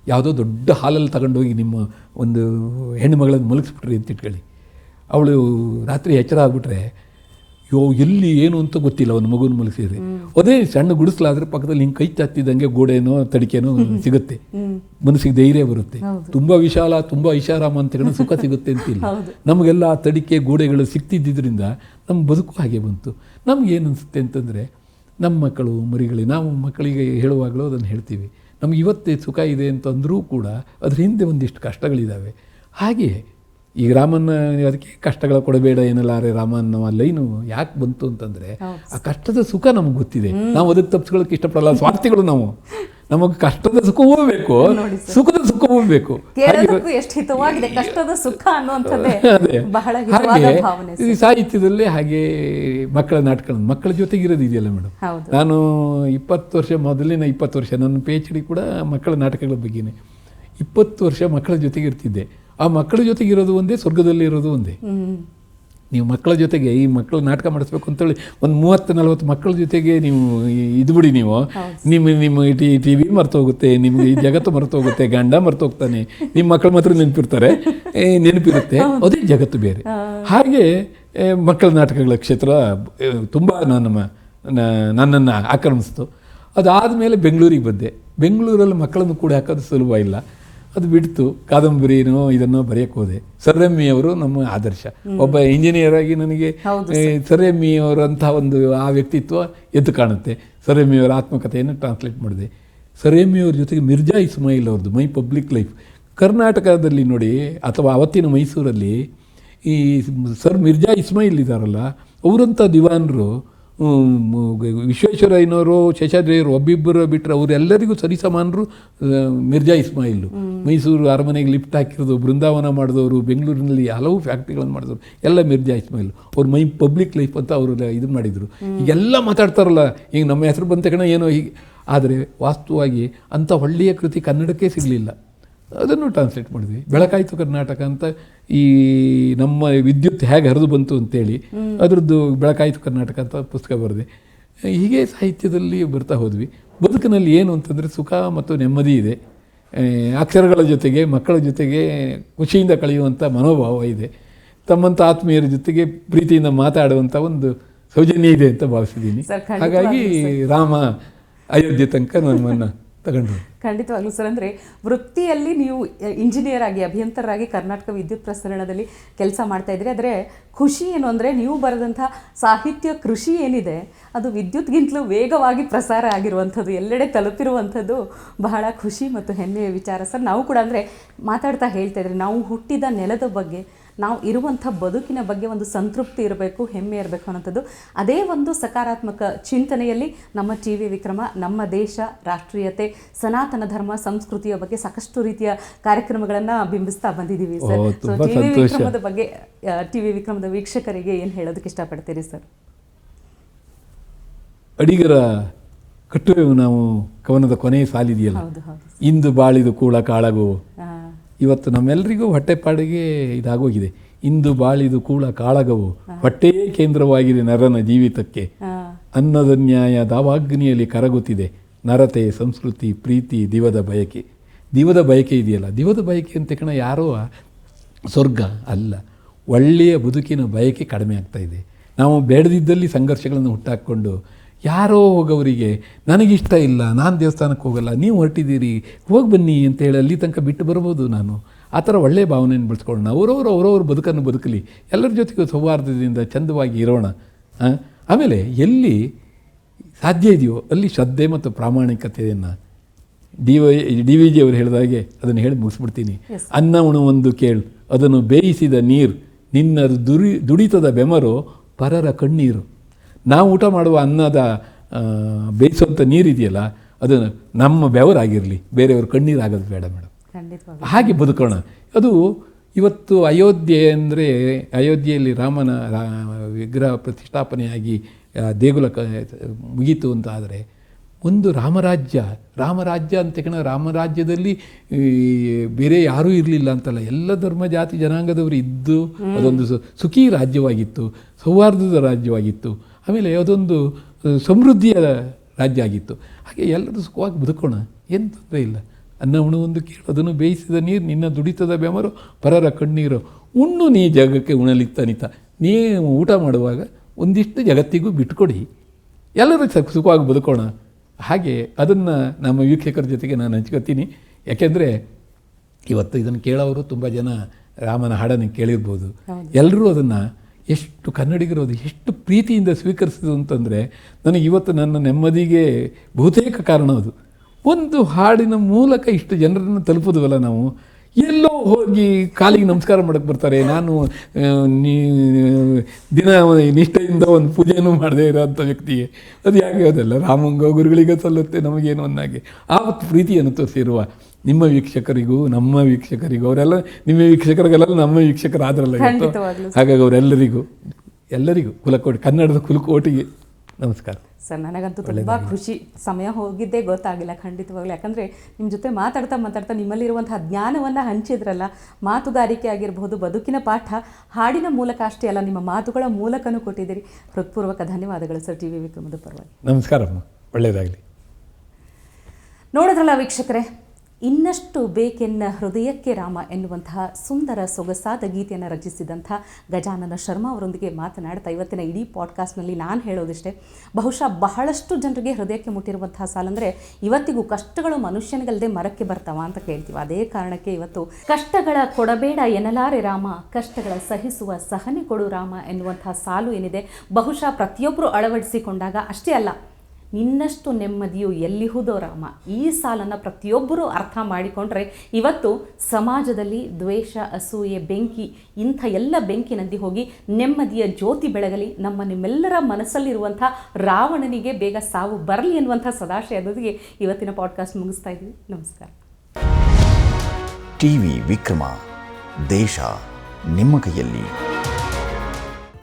ಯಾವುದೋ ದೊಡ್ಡ ಹಾಲಲ್ಲಿ ತಗೊಂಡೋಗಿ ನಿಮ್ಮ ಒಂದು ಹೆಣ್ಣು ಮಗಳನ್ನು ಮಲಗಿಸ್ಬಿಟ್ರಿ ಅಂತ ಇಟ್ಕೊಳ್ಳಿ ಅವಳು ರಾತ್ರಿ ಎಚ್ಚರ ಆಗ್ಬಿಟ್ರೆ ಯೋ ಎಲ್ಲಿ ಏನು ಅಂತ ಗೊತ್ತಿಲ್ಲ ಒಂದು ಮಗುನ ಮಲಗಿಸಿದ್ರೆ ಅದೇ ಸಣ್ಣ ಗುಡಿಸ್ಲಾದ್ರೆ ಪಕ್ಕದಲ್ಲಿ ಹಿಂಗೆ ಕೈ ಚಾತಿದ್ದಂಗೆ ಗೋಡೆನೋ ತಡಿಕೆನೋ ಸಿಗುತ್ತೆ. ಮನಸ್ಸಿಗೆ ಧೈರ್ಯ ಬರುತ್ತೆ. ತುಂಬ ವಿಶಾಲ ತುಂಬ ಐಷಾರಾಮ ಅಂತ ಹೇಳಿ ಸುಖ ಸಿಗುತ್ತೆ ಅಂತಿಲ್ಲ ನಮಗೆಲ್ಲ ಆ ತಡಿಕೆ ಗೋಡೆಗಳು ಸಿಕ್ತಿದ್ದರಿಂದ ನಮ್ಮ ಬದುಕು ಹಾಗೆ ಬಂತು. ನಮ್ಗೇನು ಅನಿಸುತ್ತೆ ಅಂತಂದರೆ ನಮ್ಮ ಮಕ್ಕಳು ಮರಿಗಳು ನಾವು ಮಕ್ಕಳಿಗೆ ಹೇಳುವಾಗಲೂ ಅದನ್ನು ಹೇಳ್ತೀವಿ. ನಮ್ಗೆ ಇವತ್ತೇ ಸುಖ ಇದೆ ಅಂತಂದರೂ ಕೂಡ ಅದ್ರ ಹಿಂದೆ ಒಂದಿಷ್ಟು ಕಷ್ಟಗಳಿದ್ದಾವೆ ಹಾಗೆ ಈ ರಾಮನ ಅದಕ್ಕೆ ಕಷ್ಟಗಳ ಕೊಡಬೇಡ ಏನಲ್ಲಾರೆ ರಾಮ ಅನ್ನೋ ಲೈನು ಯಾಕೆ ಬಂತು ಅಂತಂದರೆ ಆ ಕಷ್ಟದ ಸುಖ ನಮ್ಗೆ ಗೊತ್ತಿದೆ. ನಾವು ಅದಕ್ಕೆ ತಪ್ಪಿಸ್ಕೊಳ್ಳೋಕೆ ಇಷ್ಟಪಡಲ್ಲ ಸ್ವಾರ್ಥಿಗಳು ನಾವು. ನಮಗೆ ಕಷ್ಟದ ಸುಖವೂ ಬೇಕು ಸುಖದ ಸುಖವೂ ಬೇಕು. ಸುಖ ಈ ಸಾಹಿತ್ಯದಲ್ಲೇ ಹಾಗೆ ಮಕ್ಕಳ ನಾಟಕ ಮಕ್ಕಳ ಜೊತೆಗಿರೋದು ಇದೆಯಲ್ಲ ಮೇಡಮ್? ನಾನು ಇಪ್ಪತ್ತು ವರ್ಷ ಮೊದಲಿನ ಇಪ್ಪತ್ತು ವರ್ಷ ನನ್ನ ಪಿ ಎಚ್ ಡಿ ಕೂಡ ಮಕ್ಕಳ ನಾಟಕಗಳ ಬಗ್ಗೆನೇ. ಇಪ್ಪತ್ತು ವರ್ಷ ಮಕ್ಕಳ ಜೊತೆಗೆ ಇರ್ತಿದ್ದೆ ಆ ಮಕ್ಕಳ ಜೊತೆಗೆ ಇರೋದು ಒಂದೇ ಸ್ವರ್ಗದಲ್ಲಿ ಇರೋದು ಒಂದೇ ನೀವು ಮಕ್ಕಳ ಜೊತೆಗೆ ಈ ಮಕ್ಕಳು ನಾಟಕ ಮಾಡಿಸ್ಬೇಕು ಅಂತೇಳಿ ಒಂದು ಮೂವತ್ತು ನಲ್ವತ್ತು ಮಕ್ಕಳ ಜೊತೆಗೆ ನೀವು ಇದ್ಬಿಡಿ ಇದು ಬಿಡಿ ನೀವು ನಿಮ್ಮ ನಿಮ್ಮ ಟಿ ಟಿ ವಿ ಮರ್ತೋಗುತ್ತೆ ನಿಮ್ಗೆ ಈ ಜಗತ್ತು ಮರ್ತೋಗುತ್ತೆ ಗಂಡ ಮರ್ತೋಗ್ತಾನೆ ನಿಮ್ಮ ಮಕ್ಕಳು ಮಾತ್ರ ನೆನಪಿರ್ತಾರೆ ನೆನಪಿರುತ್ತೆ ಅದೇ ಜಗತ್ತು ಬೇರೆ ಹಾಗೆ ಮಕ್ಕಳ ನಾಟಕಗಳ ಕ್ಷೇತ್ರ ತುಂಬ ನನ್ನ ನನ್ನನ್ನು ಆಕ್ರಮಿಸ್ತು ಅದಾದಮೇಲೆ ಬೆಂಗಳೂರಿಗೆ ಬಂದೆ ಬೆಂಗಳೂರಲ್ಲಿ ಮಕ್ಕಳನ್ನು ಕೂಡ ಹಾಕೋದು ಸುಲಭ ಇಲ್ಲ ಅದು ಬಿಡ್ತು. ಕಾದಂಬರಿನೋ ಇದನ್ನೋ ಬರೆಯಕ್ಕೆ ಹೋದೆ. ಸರ್ರೆಮ್ಮಿ ಅವರು ನಮ್ಮ ಆದರ್ಶ. ಒಬ್ಬ ಇಂಜಿನಿಯರ್ ಆಗಿ ನನಗೆ ಸರ್ರೆಮ್ಮಿ ಅವರಂತಹ ಒಂದು ಆ ವ್ಯಕ್ತಿತ್ವ ಎದ್ದು ಕಾಣುತ್ತೆ. ಅವರ ಆತ್ಮಕಥೆಯನ್ನು ಟ್ರಾನ್ಸ್ಲೇಟ್ ಮಾಡಿದೆ. ಅವ್ರ ಜೊತೆಗೆ ಮಿರ್ಜಾ ಇಸ್ಮಾಯಿಲ್ ಅವ್ರದ್ದು ಮೈ ಪಬ್ಲಿಕ್ ಲೈಫ್. ಕರ್ನಾಟಕದಲ್ಲಿ ನೋಡಿ ಅಥವಾ ಅವತ್ತಿನ ಮೈಸೂರಲ್ಲಿ ಈ ಸರ್ ಮಿರ್ಜಾ ಇಸ್ಮಾಯಿಲ್ ಇದ್ದಾರಲ್ಲ ಅವರಂಥ ದಿವಾನರು ವಿಶ್ವೇಶ್ವರಯ್ಯನವರು ಶೇಷಾದ್ರಿಯವರು ಒಬ್ಬಿಬ್ಬರು ಬಿಟ್ಟರೆ ಅವರೆಲ್ಲರಿಗೂ ಸರಿಸಮಾನರು ಮಿರ್ಜಾ ಇಸ್ಮಾಯಿಲು. ಮೈಸೂರು ಅರಮನೆಗೆ ಲಿಫ್ಟ್ ಹಾಕಿರೋದು ಬೃಂದಾವನ ಮಾಡಿದವರು ಬೆಂಗಳೂರಿನಲ್ಲಿ ಹಲವು ಫ್ಯಾಕ್ಟ್ರಿಗಳನ್ನು ಮಾಡಿದವರು ಎಲ್ಲ ಮಿರ್ಜಾ ಇಸ್ಮಾಯಿಲ್. ಅವ್ರು ಮೈ ಪಬ್ಲಿಕ್ ಲೈಫ್ ಅಂತ ಅವರು ಇದು ಮಾಡಿದರು. ಈಗೆಲ್ಲ ಮಾತಾಡ್ತಾರಲ್ಲ ಈಗ ನಮ್ಮ ಹೆಸರು ಬಂದ ತಕ್ಷಣ ಏನೋ ಹೀಗೆ. ಆದರೆ ವಾಸ್ತವವಾಗಿ ಅಂಥ ಒಳ್ಳೆಯ ಕೃತಿ ಕನ್ನಡಕ್ಕೆ ಸಿಗಲಿಲ್ಲ. ಅದನ್ನು ಟ್ರಾನ್ಸ್ಲೇಟ್ ಮಾಡಿದ್ವಿ. ಬೆಳಕಾಯಿತು ಕರ್ನಾಟಕ ಅಂತ ಈ ನಮ್ಮ ವಿದ್ಯುತ್ ಹೇಗೆ ಹರಿದು ಬಂತು ಅಂತೇಳಿ ಅದರದ್ದು ಬೆಳಕಾಯಿತು ಕರ್ನಾಟಕ ಅಂತ ಪುಸ್ತಕ ಬರೆದೆ. ಹೀಗೆ ಸಾಹಿತ್ಯದಲ್ಲಿ ಬರ್ತಾ ಹೋದ್ವಿ. ಬದುಕಿನಲ್ಲಿ ಏನು ಅಂತಂದರೆ ಸುಖ ಮತ್ತು ನೆಮ್ಮದಿ ಇದೆ. ಅಕ್ಷರಗಳ ಜೊತೆಗೆ ಮಕ್ಕಳ ಜೊತೆಗೆ ಖುಷಿಯಿಂದ ಕಳೆಯುವಂಥ ಮನೋಭಾವ ಇದೆ. ತಮ್ಮಂಥ ಆತ್ಮೀಯರ ಜೊತೆಗೆ ಪ್ರೀತಿಯಿಂದ ಮಾತಾಡುವಂಥ ಒಂದು ಸೌಜನ್ಯ ಇದೆ ಅಂತ ಭಾವಿಸಿದ್ದೀನಿ. ಹಾಗಾಗಿ ರಾಮ ಅಯೋಧ್ಯೆ ತನಕ ನಮ್ಮನ್ನು ತಗೊಂಡು ಖಂಡಿತವಾಗ್ಲೂ ಸರ್, ಅಂದರೆ ವೃತ್ತಿಯಲ್ಲಿ ನೀವು ಇಂಜಿನಿಯರ್ ಆಗಿ ಅಭಿಯಂತರಾಗಿ ಕರ್ನಾಟಕ ವಿದ್ಯುತ್ ಪ್ರಸರಣದಲ್ಲಿ ಕೆಲಸ ಮಾಡ್ತಾ ಇದ್ರಿ ಆದರೆ ಖುಷಿ ಏನು ಅಂದರೆ ನೀವು ಬರೆದಂಥ ಸಾಹಿತ್ಯ ಕೃಷಿ ಏನಿದೆ, ಅದು ವಿದ್ಯುತ್ಗಿಂತಲೂ ವೇಗವಾಗಿ ಪ್ರಸಾರ ಆಗಿರುವಂಥದ್ದು, ಎಲ್ಲೆಡೆ ತಲುಪಿರುವಂಥದ್ದು ಬಹಳ ಖುಷಿ ಮತ್ತು ಹೆಮ್ಮೆಯ ವಿಚಾರ ಸರ್. ನಾವು ಕೂಡ ಅಂದರೆ ಮಾತಾಡ್ತಾ ಹೇಳ್ತಾ ಇದ್ರಿ, ನಾವು ಹುಟ್ಟಿದ ನೆಲದ ಬಗ್ಗೆ ನಾವು ಇರುವಂಥ ಬದುಕಿನ ಬಗ್ಗೆ ಒಂದು ಸಂತೃಪ್ತಿ ಇರಬೇಕು ಹೆಮ್ಮೆ ಇರಬೇಕು ಅನ್ನೋಂಥದ್ದು. ಅದೇ ಒಂದು ಸಕಾರಾತ್ಮಕ ಚಿಂತನೆಯಲ್ಲಿ ನಮ್ಮ ಟಿ ವಿ ವಿಕ್ರಮ ನಮ್ಮ ದೇಶ ರಾಷ್ಟ್ರೀಯತೆ ಸನಾತನ ಧರ್ಮ ಸಂಸ್ಕೃತಿಯ ಬಗ್ಗೆ ಸಾಕಷ್ಟು ರೀತಿಯ ಕಾರ್ಯಕ್ರಮಗಳನ್ನು ಬಿಂಬಿಸ್ತಾ ಬಂದಿದ್ದೀವಿ ಸರ್. So T V. ವಿಕ್ರಮದ ಬಗ್ಗೆ ಟಿ ವಿ ವಿಕ್ರಮದ ವೀಕ್ಷಕರಿಗೆ ಏನು ಹೇಳೋದಕ್ಕೆ ಇಷ್ಟಪಡ್ತೀರಿ ಸರ್? ಅಡಿಗರ ಕಟ್ಟುವೆವು ನಾವು ಕವನದ ಕೊನೆಯ ಸಾಲಿದೆಯಲ್ಲ. ಇಂದು ಬಾಳಿದು ಕೂಳ ಕಾಳಗು. ಇವತ್ತು ನಮ್ಮೆಲ್ಲರಿಗೂ ಹೊಟ್ಟೆಪಾಡಿಗೆ ಇದಾಗೋಗಿದೆ. ಇಂದು ಬಾಳಿದು ಕೂಳ ಕಾಳಗವು ಹೊಟ್ಟೆಯೇ ಕೇಂದ್ರವಾಗಿದೆ ನರನ ಜೀವಿತಕ್ಕೆ. ಅನ್ನದ ನ್ಯಾಯ ದಾವಾಗ್ನಿಯಲ್ಲಿ ಕರಗುತ್ತಿದೆ. ನರತೆ ಸಂಸ್ಕೃತಿ ಪ್ರೀತಿ ದಿವದ ಬಯಕೆ. ದಿವದ ಬಯಕೆ ಇದೆಯಲ್ಲ? ದಿವದ ಬಯಕೆ ಅಂತ ಕಣ ಯಾರೋ ಸ್ವರ್ಗ ಅಲ್ಲ. ಒಳ್ಳೆಯ ಬದುಕಿನ ಬಯಕೆ ಕಡಿಮೆ ಆಗ್ತಾ ಇದೆ. ನಾವು ಬೇಡದಿದ್ದಲ್ಲಿ ಸಂಘರ್ಷಗಳನ್ನು ಹುಟ್ಟಾಕ್ಕೊಂಡು ಯಾರೋ ಹೋಗೋವರಿಗೆ ನನಗಿಷ್ಟ ಇಲ್ಲ ನಾನು ದೇವಸ್ಥಾನಕ್ಕೆ ಹೋಗಲ್ಲ ನೀವು ಹೊರಟಿದ್ದೀರಿ ಹೋಗಿ ಬನ್ನಿ ಅಂತ ಹೇಳಿ ಅಲ್ಲಿ ತನಕ ಬಿಟ್ಟು ಬರ್ಬೋದು ನಾನು. ಆ ಥರ ಒಳ್ಳೆಯ ಭಾವನೆಯನ್ನು ಬೆಳೆಸ್ಕೊಳ್ಳೋಣ. ಅವರವರು ಅವರವ್ರ ಬದುಕನ್ನು ಬದುಕಲಿ. ಎಲ್ಲರ ಜೊತೆಗೂ ಸೌಹಾರ್ದದಿಂದ ಚಂದವಾಗಿ ಇರೋಣ. ಆಮೇಲೆ ಎಲ್ಲಿ ಸಾಧ್ಯ ಇದೆಯೋ ಅಲ್ಲಿ ಶ್ರದ್ಧೆ ಮತ್ತು ಪ್ರಾಮಾಣಿಕತೆಯನ್ನು D Y D V G ಅವರು ಹೇಳಿದಾಗೆ ಅದನ್ನು ಹೇಳಿ ಮುಗಿಸ್ಬಿಡ್ತೀನಿ. ಅನ್ನ ಒಂದು ಕೇಳು. ಅದನ್ನು ಬೇಯಿಸಿದ ನೀರು ನಿನ್ನ ದುರಿ ದುಡಿತದ ಬೆಮರು ಪರರ ಕಣ್ಣೀರು. ನಾವು ಊಟ ಮಾಡುವ ಅನ್ನದ ಬೇಯಿಸುವಂಥ ನೀರಿದೆಯಲ್ಲ ಅದು ನಮ್ಮ ಬೆವರಾಗಿರಲಿ ಬೇರೆಯವ್ರ ಕಣ್ಣೀರು ಆಗೋದು ಬೇಡ ಮೇಡಮ್ ಹಾಗೆ ಬದುಕೋಣ. ಅದು ಇವತ್ತು ಅಯೋಧ್ಯೆ ಅಂದರೆ ಅಯೋಧ್ಯೆಯಲ್ಲಿ ರಾಮನ ರಾ ವಿಗ್ರಹ ಪ್ರತಿಷ್ಠಾಪನೆಯಾಗಿ ದೇಗುಲ ಕ ಮುಗೀತು ಅಂತ ಆದರೆ ಒಂದು ರಾಮರಾಜ್ಯ ರಾಮರಾಜ್ಯ ಅಂತ ಕಣ ರಾಮರಾಜ್ಯದಲ್ಲಿ ಬೇರೆ ಯಾರೂ ಇರಲಿಲ್ಲ ಅಂತಲ್ಲ ಎಲ್ಲ ಧರ್ಮ ಜಾತಿ ಜನಾಂಗದವರು ಇದ್ದು ಅದೊಂದು ಸುಖಿ ರಾಜ್ಯವಾಗಿತ್ತು ಸೌಹಾರ್ದದ ರಾಜ್ಯವಾಗಿತ್ತು. ಆಮೇಲೆ ಅದೊಂದು ಸಮೃದ್ಧಿಯ ರಾಜ್ಯ ಆಗಿತ್ತು ಹಾಗೆ ಎಲ್ಲರೂ ಸುಖವಾಗಿ ಬದುಕೋಣ ಏನು ತೊಂದರೆ ಇಲ್ಲ. ಅನ್ನ ಒಂದು ಕೇಳು ಅದನ್ನು ಬೇಯಿಸಿದ ನೀರು ನಿನ್ನ ದುಡಿತದ ಬೆಮರು ಪರರ ಕಣ್ಣೀರು. ಉಣ್ಣು ನೀ ಜಗಕ್ಕೆ ಉಣಲಿತ್ತನಿತ ನೀ ಊಟ ಮಾಡುವಾಗ ಒಂದಿಷ್ಟು ಜಗತ್ತಿಗೂ ಬಿಟ್ಕೊಡಿ. ಎಲ್ಲರೂ ಸುಖವಾಗಿ ಬದುಕೋಣ. ಹಾಗೆ ಅದನ್ನು ನಮ್ಮ ವೀಕ್ಷಕರ ಜೊತೆಗೆ ನಾನು ಹಂಚ್ಕೋತೀನಿ. ಯಾಕೆಂದರೆ ಇವತ್ತು ಇದನ್ನು ಕೇಳೋರು ತುಂಬ ಜನ ರಾಮನ ಹಾಡನ್ನು ಕೇಳಿರ್ಬೋದು. ಎಲ್ಲರೂ ಅದನ್ನು ಎಷ್ಟು ಕನ್ನಡಿಗರು ಅದು ಎಷ್ಟು ಪ್ರೀತಿಯಿಂದ ಸ್ವೀಕರಿಸಿದ್ರು ಅಂತಂದರೆ ನನಗೆ ಇವತ್ತು ನನ್ನ ನೆಮ್ಮದಿಗೆ ಬಹುತೇಕ ಕಾರಣ ಅದು. ಒಂದು ಹಾಡಿನ ಮೂಲಕ ಇಷ್ಟು ಜನರನ್ನು ತಲುಪೋದವಲ್ಲ ನಾವು. ಎಲ್ಲೋ ಹೋಗಿ ಕಾಲಿಗೆ ನಮಸ್ಕಾರ ಮಾಡಕ್ಕೆ ಬರ್ತಾರೆ. ನಾನು ದಿನ ನಿಷ್ಠೆಯಿಂದ ಒಂದು ಪೂಜೆಯನ್ನು ಮಾಡದೇ ಇರೋಂಥ ವ್ಯಕ್ತಿಗೆ ಅದು ಯಾಕೆ ಅದಲ್ಲ ರಾಮಂಗ ಗುರುಗಳಿಗೆ ಸಲ್ಲುತ್ತೆ ನಮಗೇನು ಒಂದಾಗಿ. ಆವತ್ತು ಪ್ರೀತಿಯನ್ನು ತೋರಿಸಿರುವ ನಿಮ್ಮ ವೀಕ್ಷಕರಿಗೂ ನಮ್ಮ ವೀಕ್ಷಕರಿಗೂ ಅವರೆಲ್ಲ ನಿಮ್ಮ ವೀಕ್ಷಕರಿಗೆಲ್ಲ ನಮ್ಮ ಇವತ್ತು. ಖಂಡಿತವಾಗ್ಲೂ ಹಾಗಾಗಿ ಅವರೆಲ್ಲರಿಗೂ ಎಲ್ಲರಿಗೂ ಕುಲಕೋಟಿ ಕನ್ನಡದ ಕುಲಕೋಟಿಗೆ ನಮಸ್ಕಾರ. ಸರ್ ನನಗಂತೂ ತುಂಬ ಖುಷಿ ಸಮಯ ಹೋಗಿದ್ದೇ ಗೊತ್ತಾಗಿಲ್ಲ ಖಂಡಿತವಾಗ್ಲೂ. ಯಾಕಂದರೆ ನಿಮ್ಮ ಜೊತೆ ಮಾತಾಡ್ತಾ ಮಾತಾಡ್ತಾ ನಿಮ್ಮಲ್ಲಿರುವಂತಹ ಜ್ಞಾನವನ್ನು ಹಂಚಿದ್ರಲ್ಲ ಮಾತುಗಾರಿಕೆ ಆಗಿರಬಹುದು ಬದುಕಿನ ಪಾಠ ಹಾಡಿನ ಮೂಲಕ ಅಷ್ಟೇ ಅಲ್ಲ ನಿಮ್ಮ ಮಾತುಗಳ ಮೂಲಕನೂ ಕೊಟ್ಟಿದ್ದೀರಿ. ಹೃತ್ಪೂರ್ವಕ ಧನ್ಯವಾದಗಳು ಸರ್ ಟಿ ವಿ ವಿಕ್ರಮದ ಪರವಾಗಿ. ನಮಸ್ಕಾರಮ್ಮ. ಒಳ್ಳೆಯದಾಗಲಿ. ನೋಡಿದ್ರಲ್ಲ ವೀಕ್ಷಕರೇ ಇನ್ನಷ್ಟು ಬೇಕೆನ್ನ ಹೃದಯಕ್ಕೆ ರಾಮ ಎನ್ನುವಂತಹ ಸುಂದರ ಸೊಗಸಾದ ಗೀತೆಯನ್ನು ರಚಿಸಿದಂಥ ಗಜಾನನ ಶರ್ಮಾ ಅವರೊಂದಿಗೆ ಮಾತನಾಡ್ತಾ ಇವತ್ತಿನ ಇಡೀ ಪಾಡ್ಕಾಸ್ಟ್ನಲ್ಲಿ ನಾನು ಹೇಳೋದಿಷ್ಟೇ. ಬಹುಶಃ ಬಹಳಷ್ಟು ಜನರಿಗೆ ಹೃದಯಕ್ಕೆ ಮುಟ್ಟಿರುವಂತಹ ಸಾಲಂದರೆ ಇವತ್ತಿಗೂ ಕಷ್ಟಗಳು ಮನುಷ್ಯನಿಗಲ್ಲದೆ ಮರಕ್ಕೆ ಬರ್ತಾವ ಅಂತ ಕೇಳ್ತೀವಿ. ಅದೇ ಕಾರಣಕ್ಕೆ ಇವತ್ತು ಕಷ್ಟಗಳ ಕೊಡಬೇಡ ಎನ್ನಲಾರೆ ರಾಮ, ಕಷ್ಟಗಳ ಸಹಿಸುವ ಸಹನೆ ಕೊಡು ರಾಮ ಎನ್ನುವಂತಹ ಸಾಲು ಏನಿದೆ, ಬಹುಶಃ ಪ್ರತಿಯೊಬ್ಬರು ಅಳವಡಿಸಿಕೊಂಡಾಗ ಅಷ್ಟೇ ಅಲ್ಲ ನಿನ್ನಷ್ಟು ನೆಮ್ಮದಿಯು ಎಲ್ಲಿಹುದೋ ರಾಮ. ಈ ಸಾಲನ್ನು ಪ್ರತಿಯೊಬ್ಬರೂ ಅರ್ಥ ಮಾಡಿಕೊಂಡ್ರೆ ಇವತ್ತು ಸಮಾಜದಲ್ಲಿ ದ್ವೇಷ ಅಸೂಯೆ ಬೆಂಕಿ ಇಂಥ ಎಲ್ಲ ಬೆಂಕಿ ನಂದಿ ಹೋಗಿ ನೆಮ್ಮದಿಯ ಜ್ಯೋತಿ ಬೆಳಗಲಿ ನಮ್ಮ ನಿಮ್ಮೆಲ್ಲರ ಮನಸ್ಸಲ್ಲಿರುವಂಥ ರಾವಣನಿಗೆ ಬೇಗ ಸಾವು ಬರಲಿ ಎನ್ನುವಂಥ ಸದಾಶಯದೊಂದಿಗೆ ಇವತ್ತಿನ ಪಾಡ್ಕಾಸ್ಟ್ ಮುಗಿಸ್ತಾ ಇದ್ದೀವಿ. ನಮಸ್ಕಾರ. ಟಿವಿ ವಿಕ್ರಮ ದೇಶ ನಿಮ್ಮ ಕೈಯಲ್ಲಿ.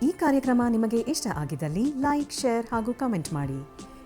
ಈ ಕಾರ್ಯಕ್ರಮ ನಿಮಗೆ ಇಷ್ಟ ಆಗಿದ್ದಲ್ಲಿ ಲೈಕ್ ಶೇರ್ ಹಾಗೂ ಕಮೆಂಟ್ ಮಾಡಿ.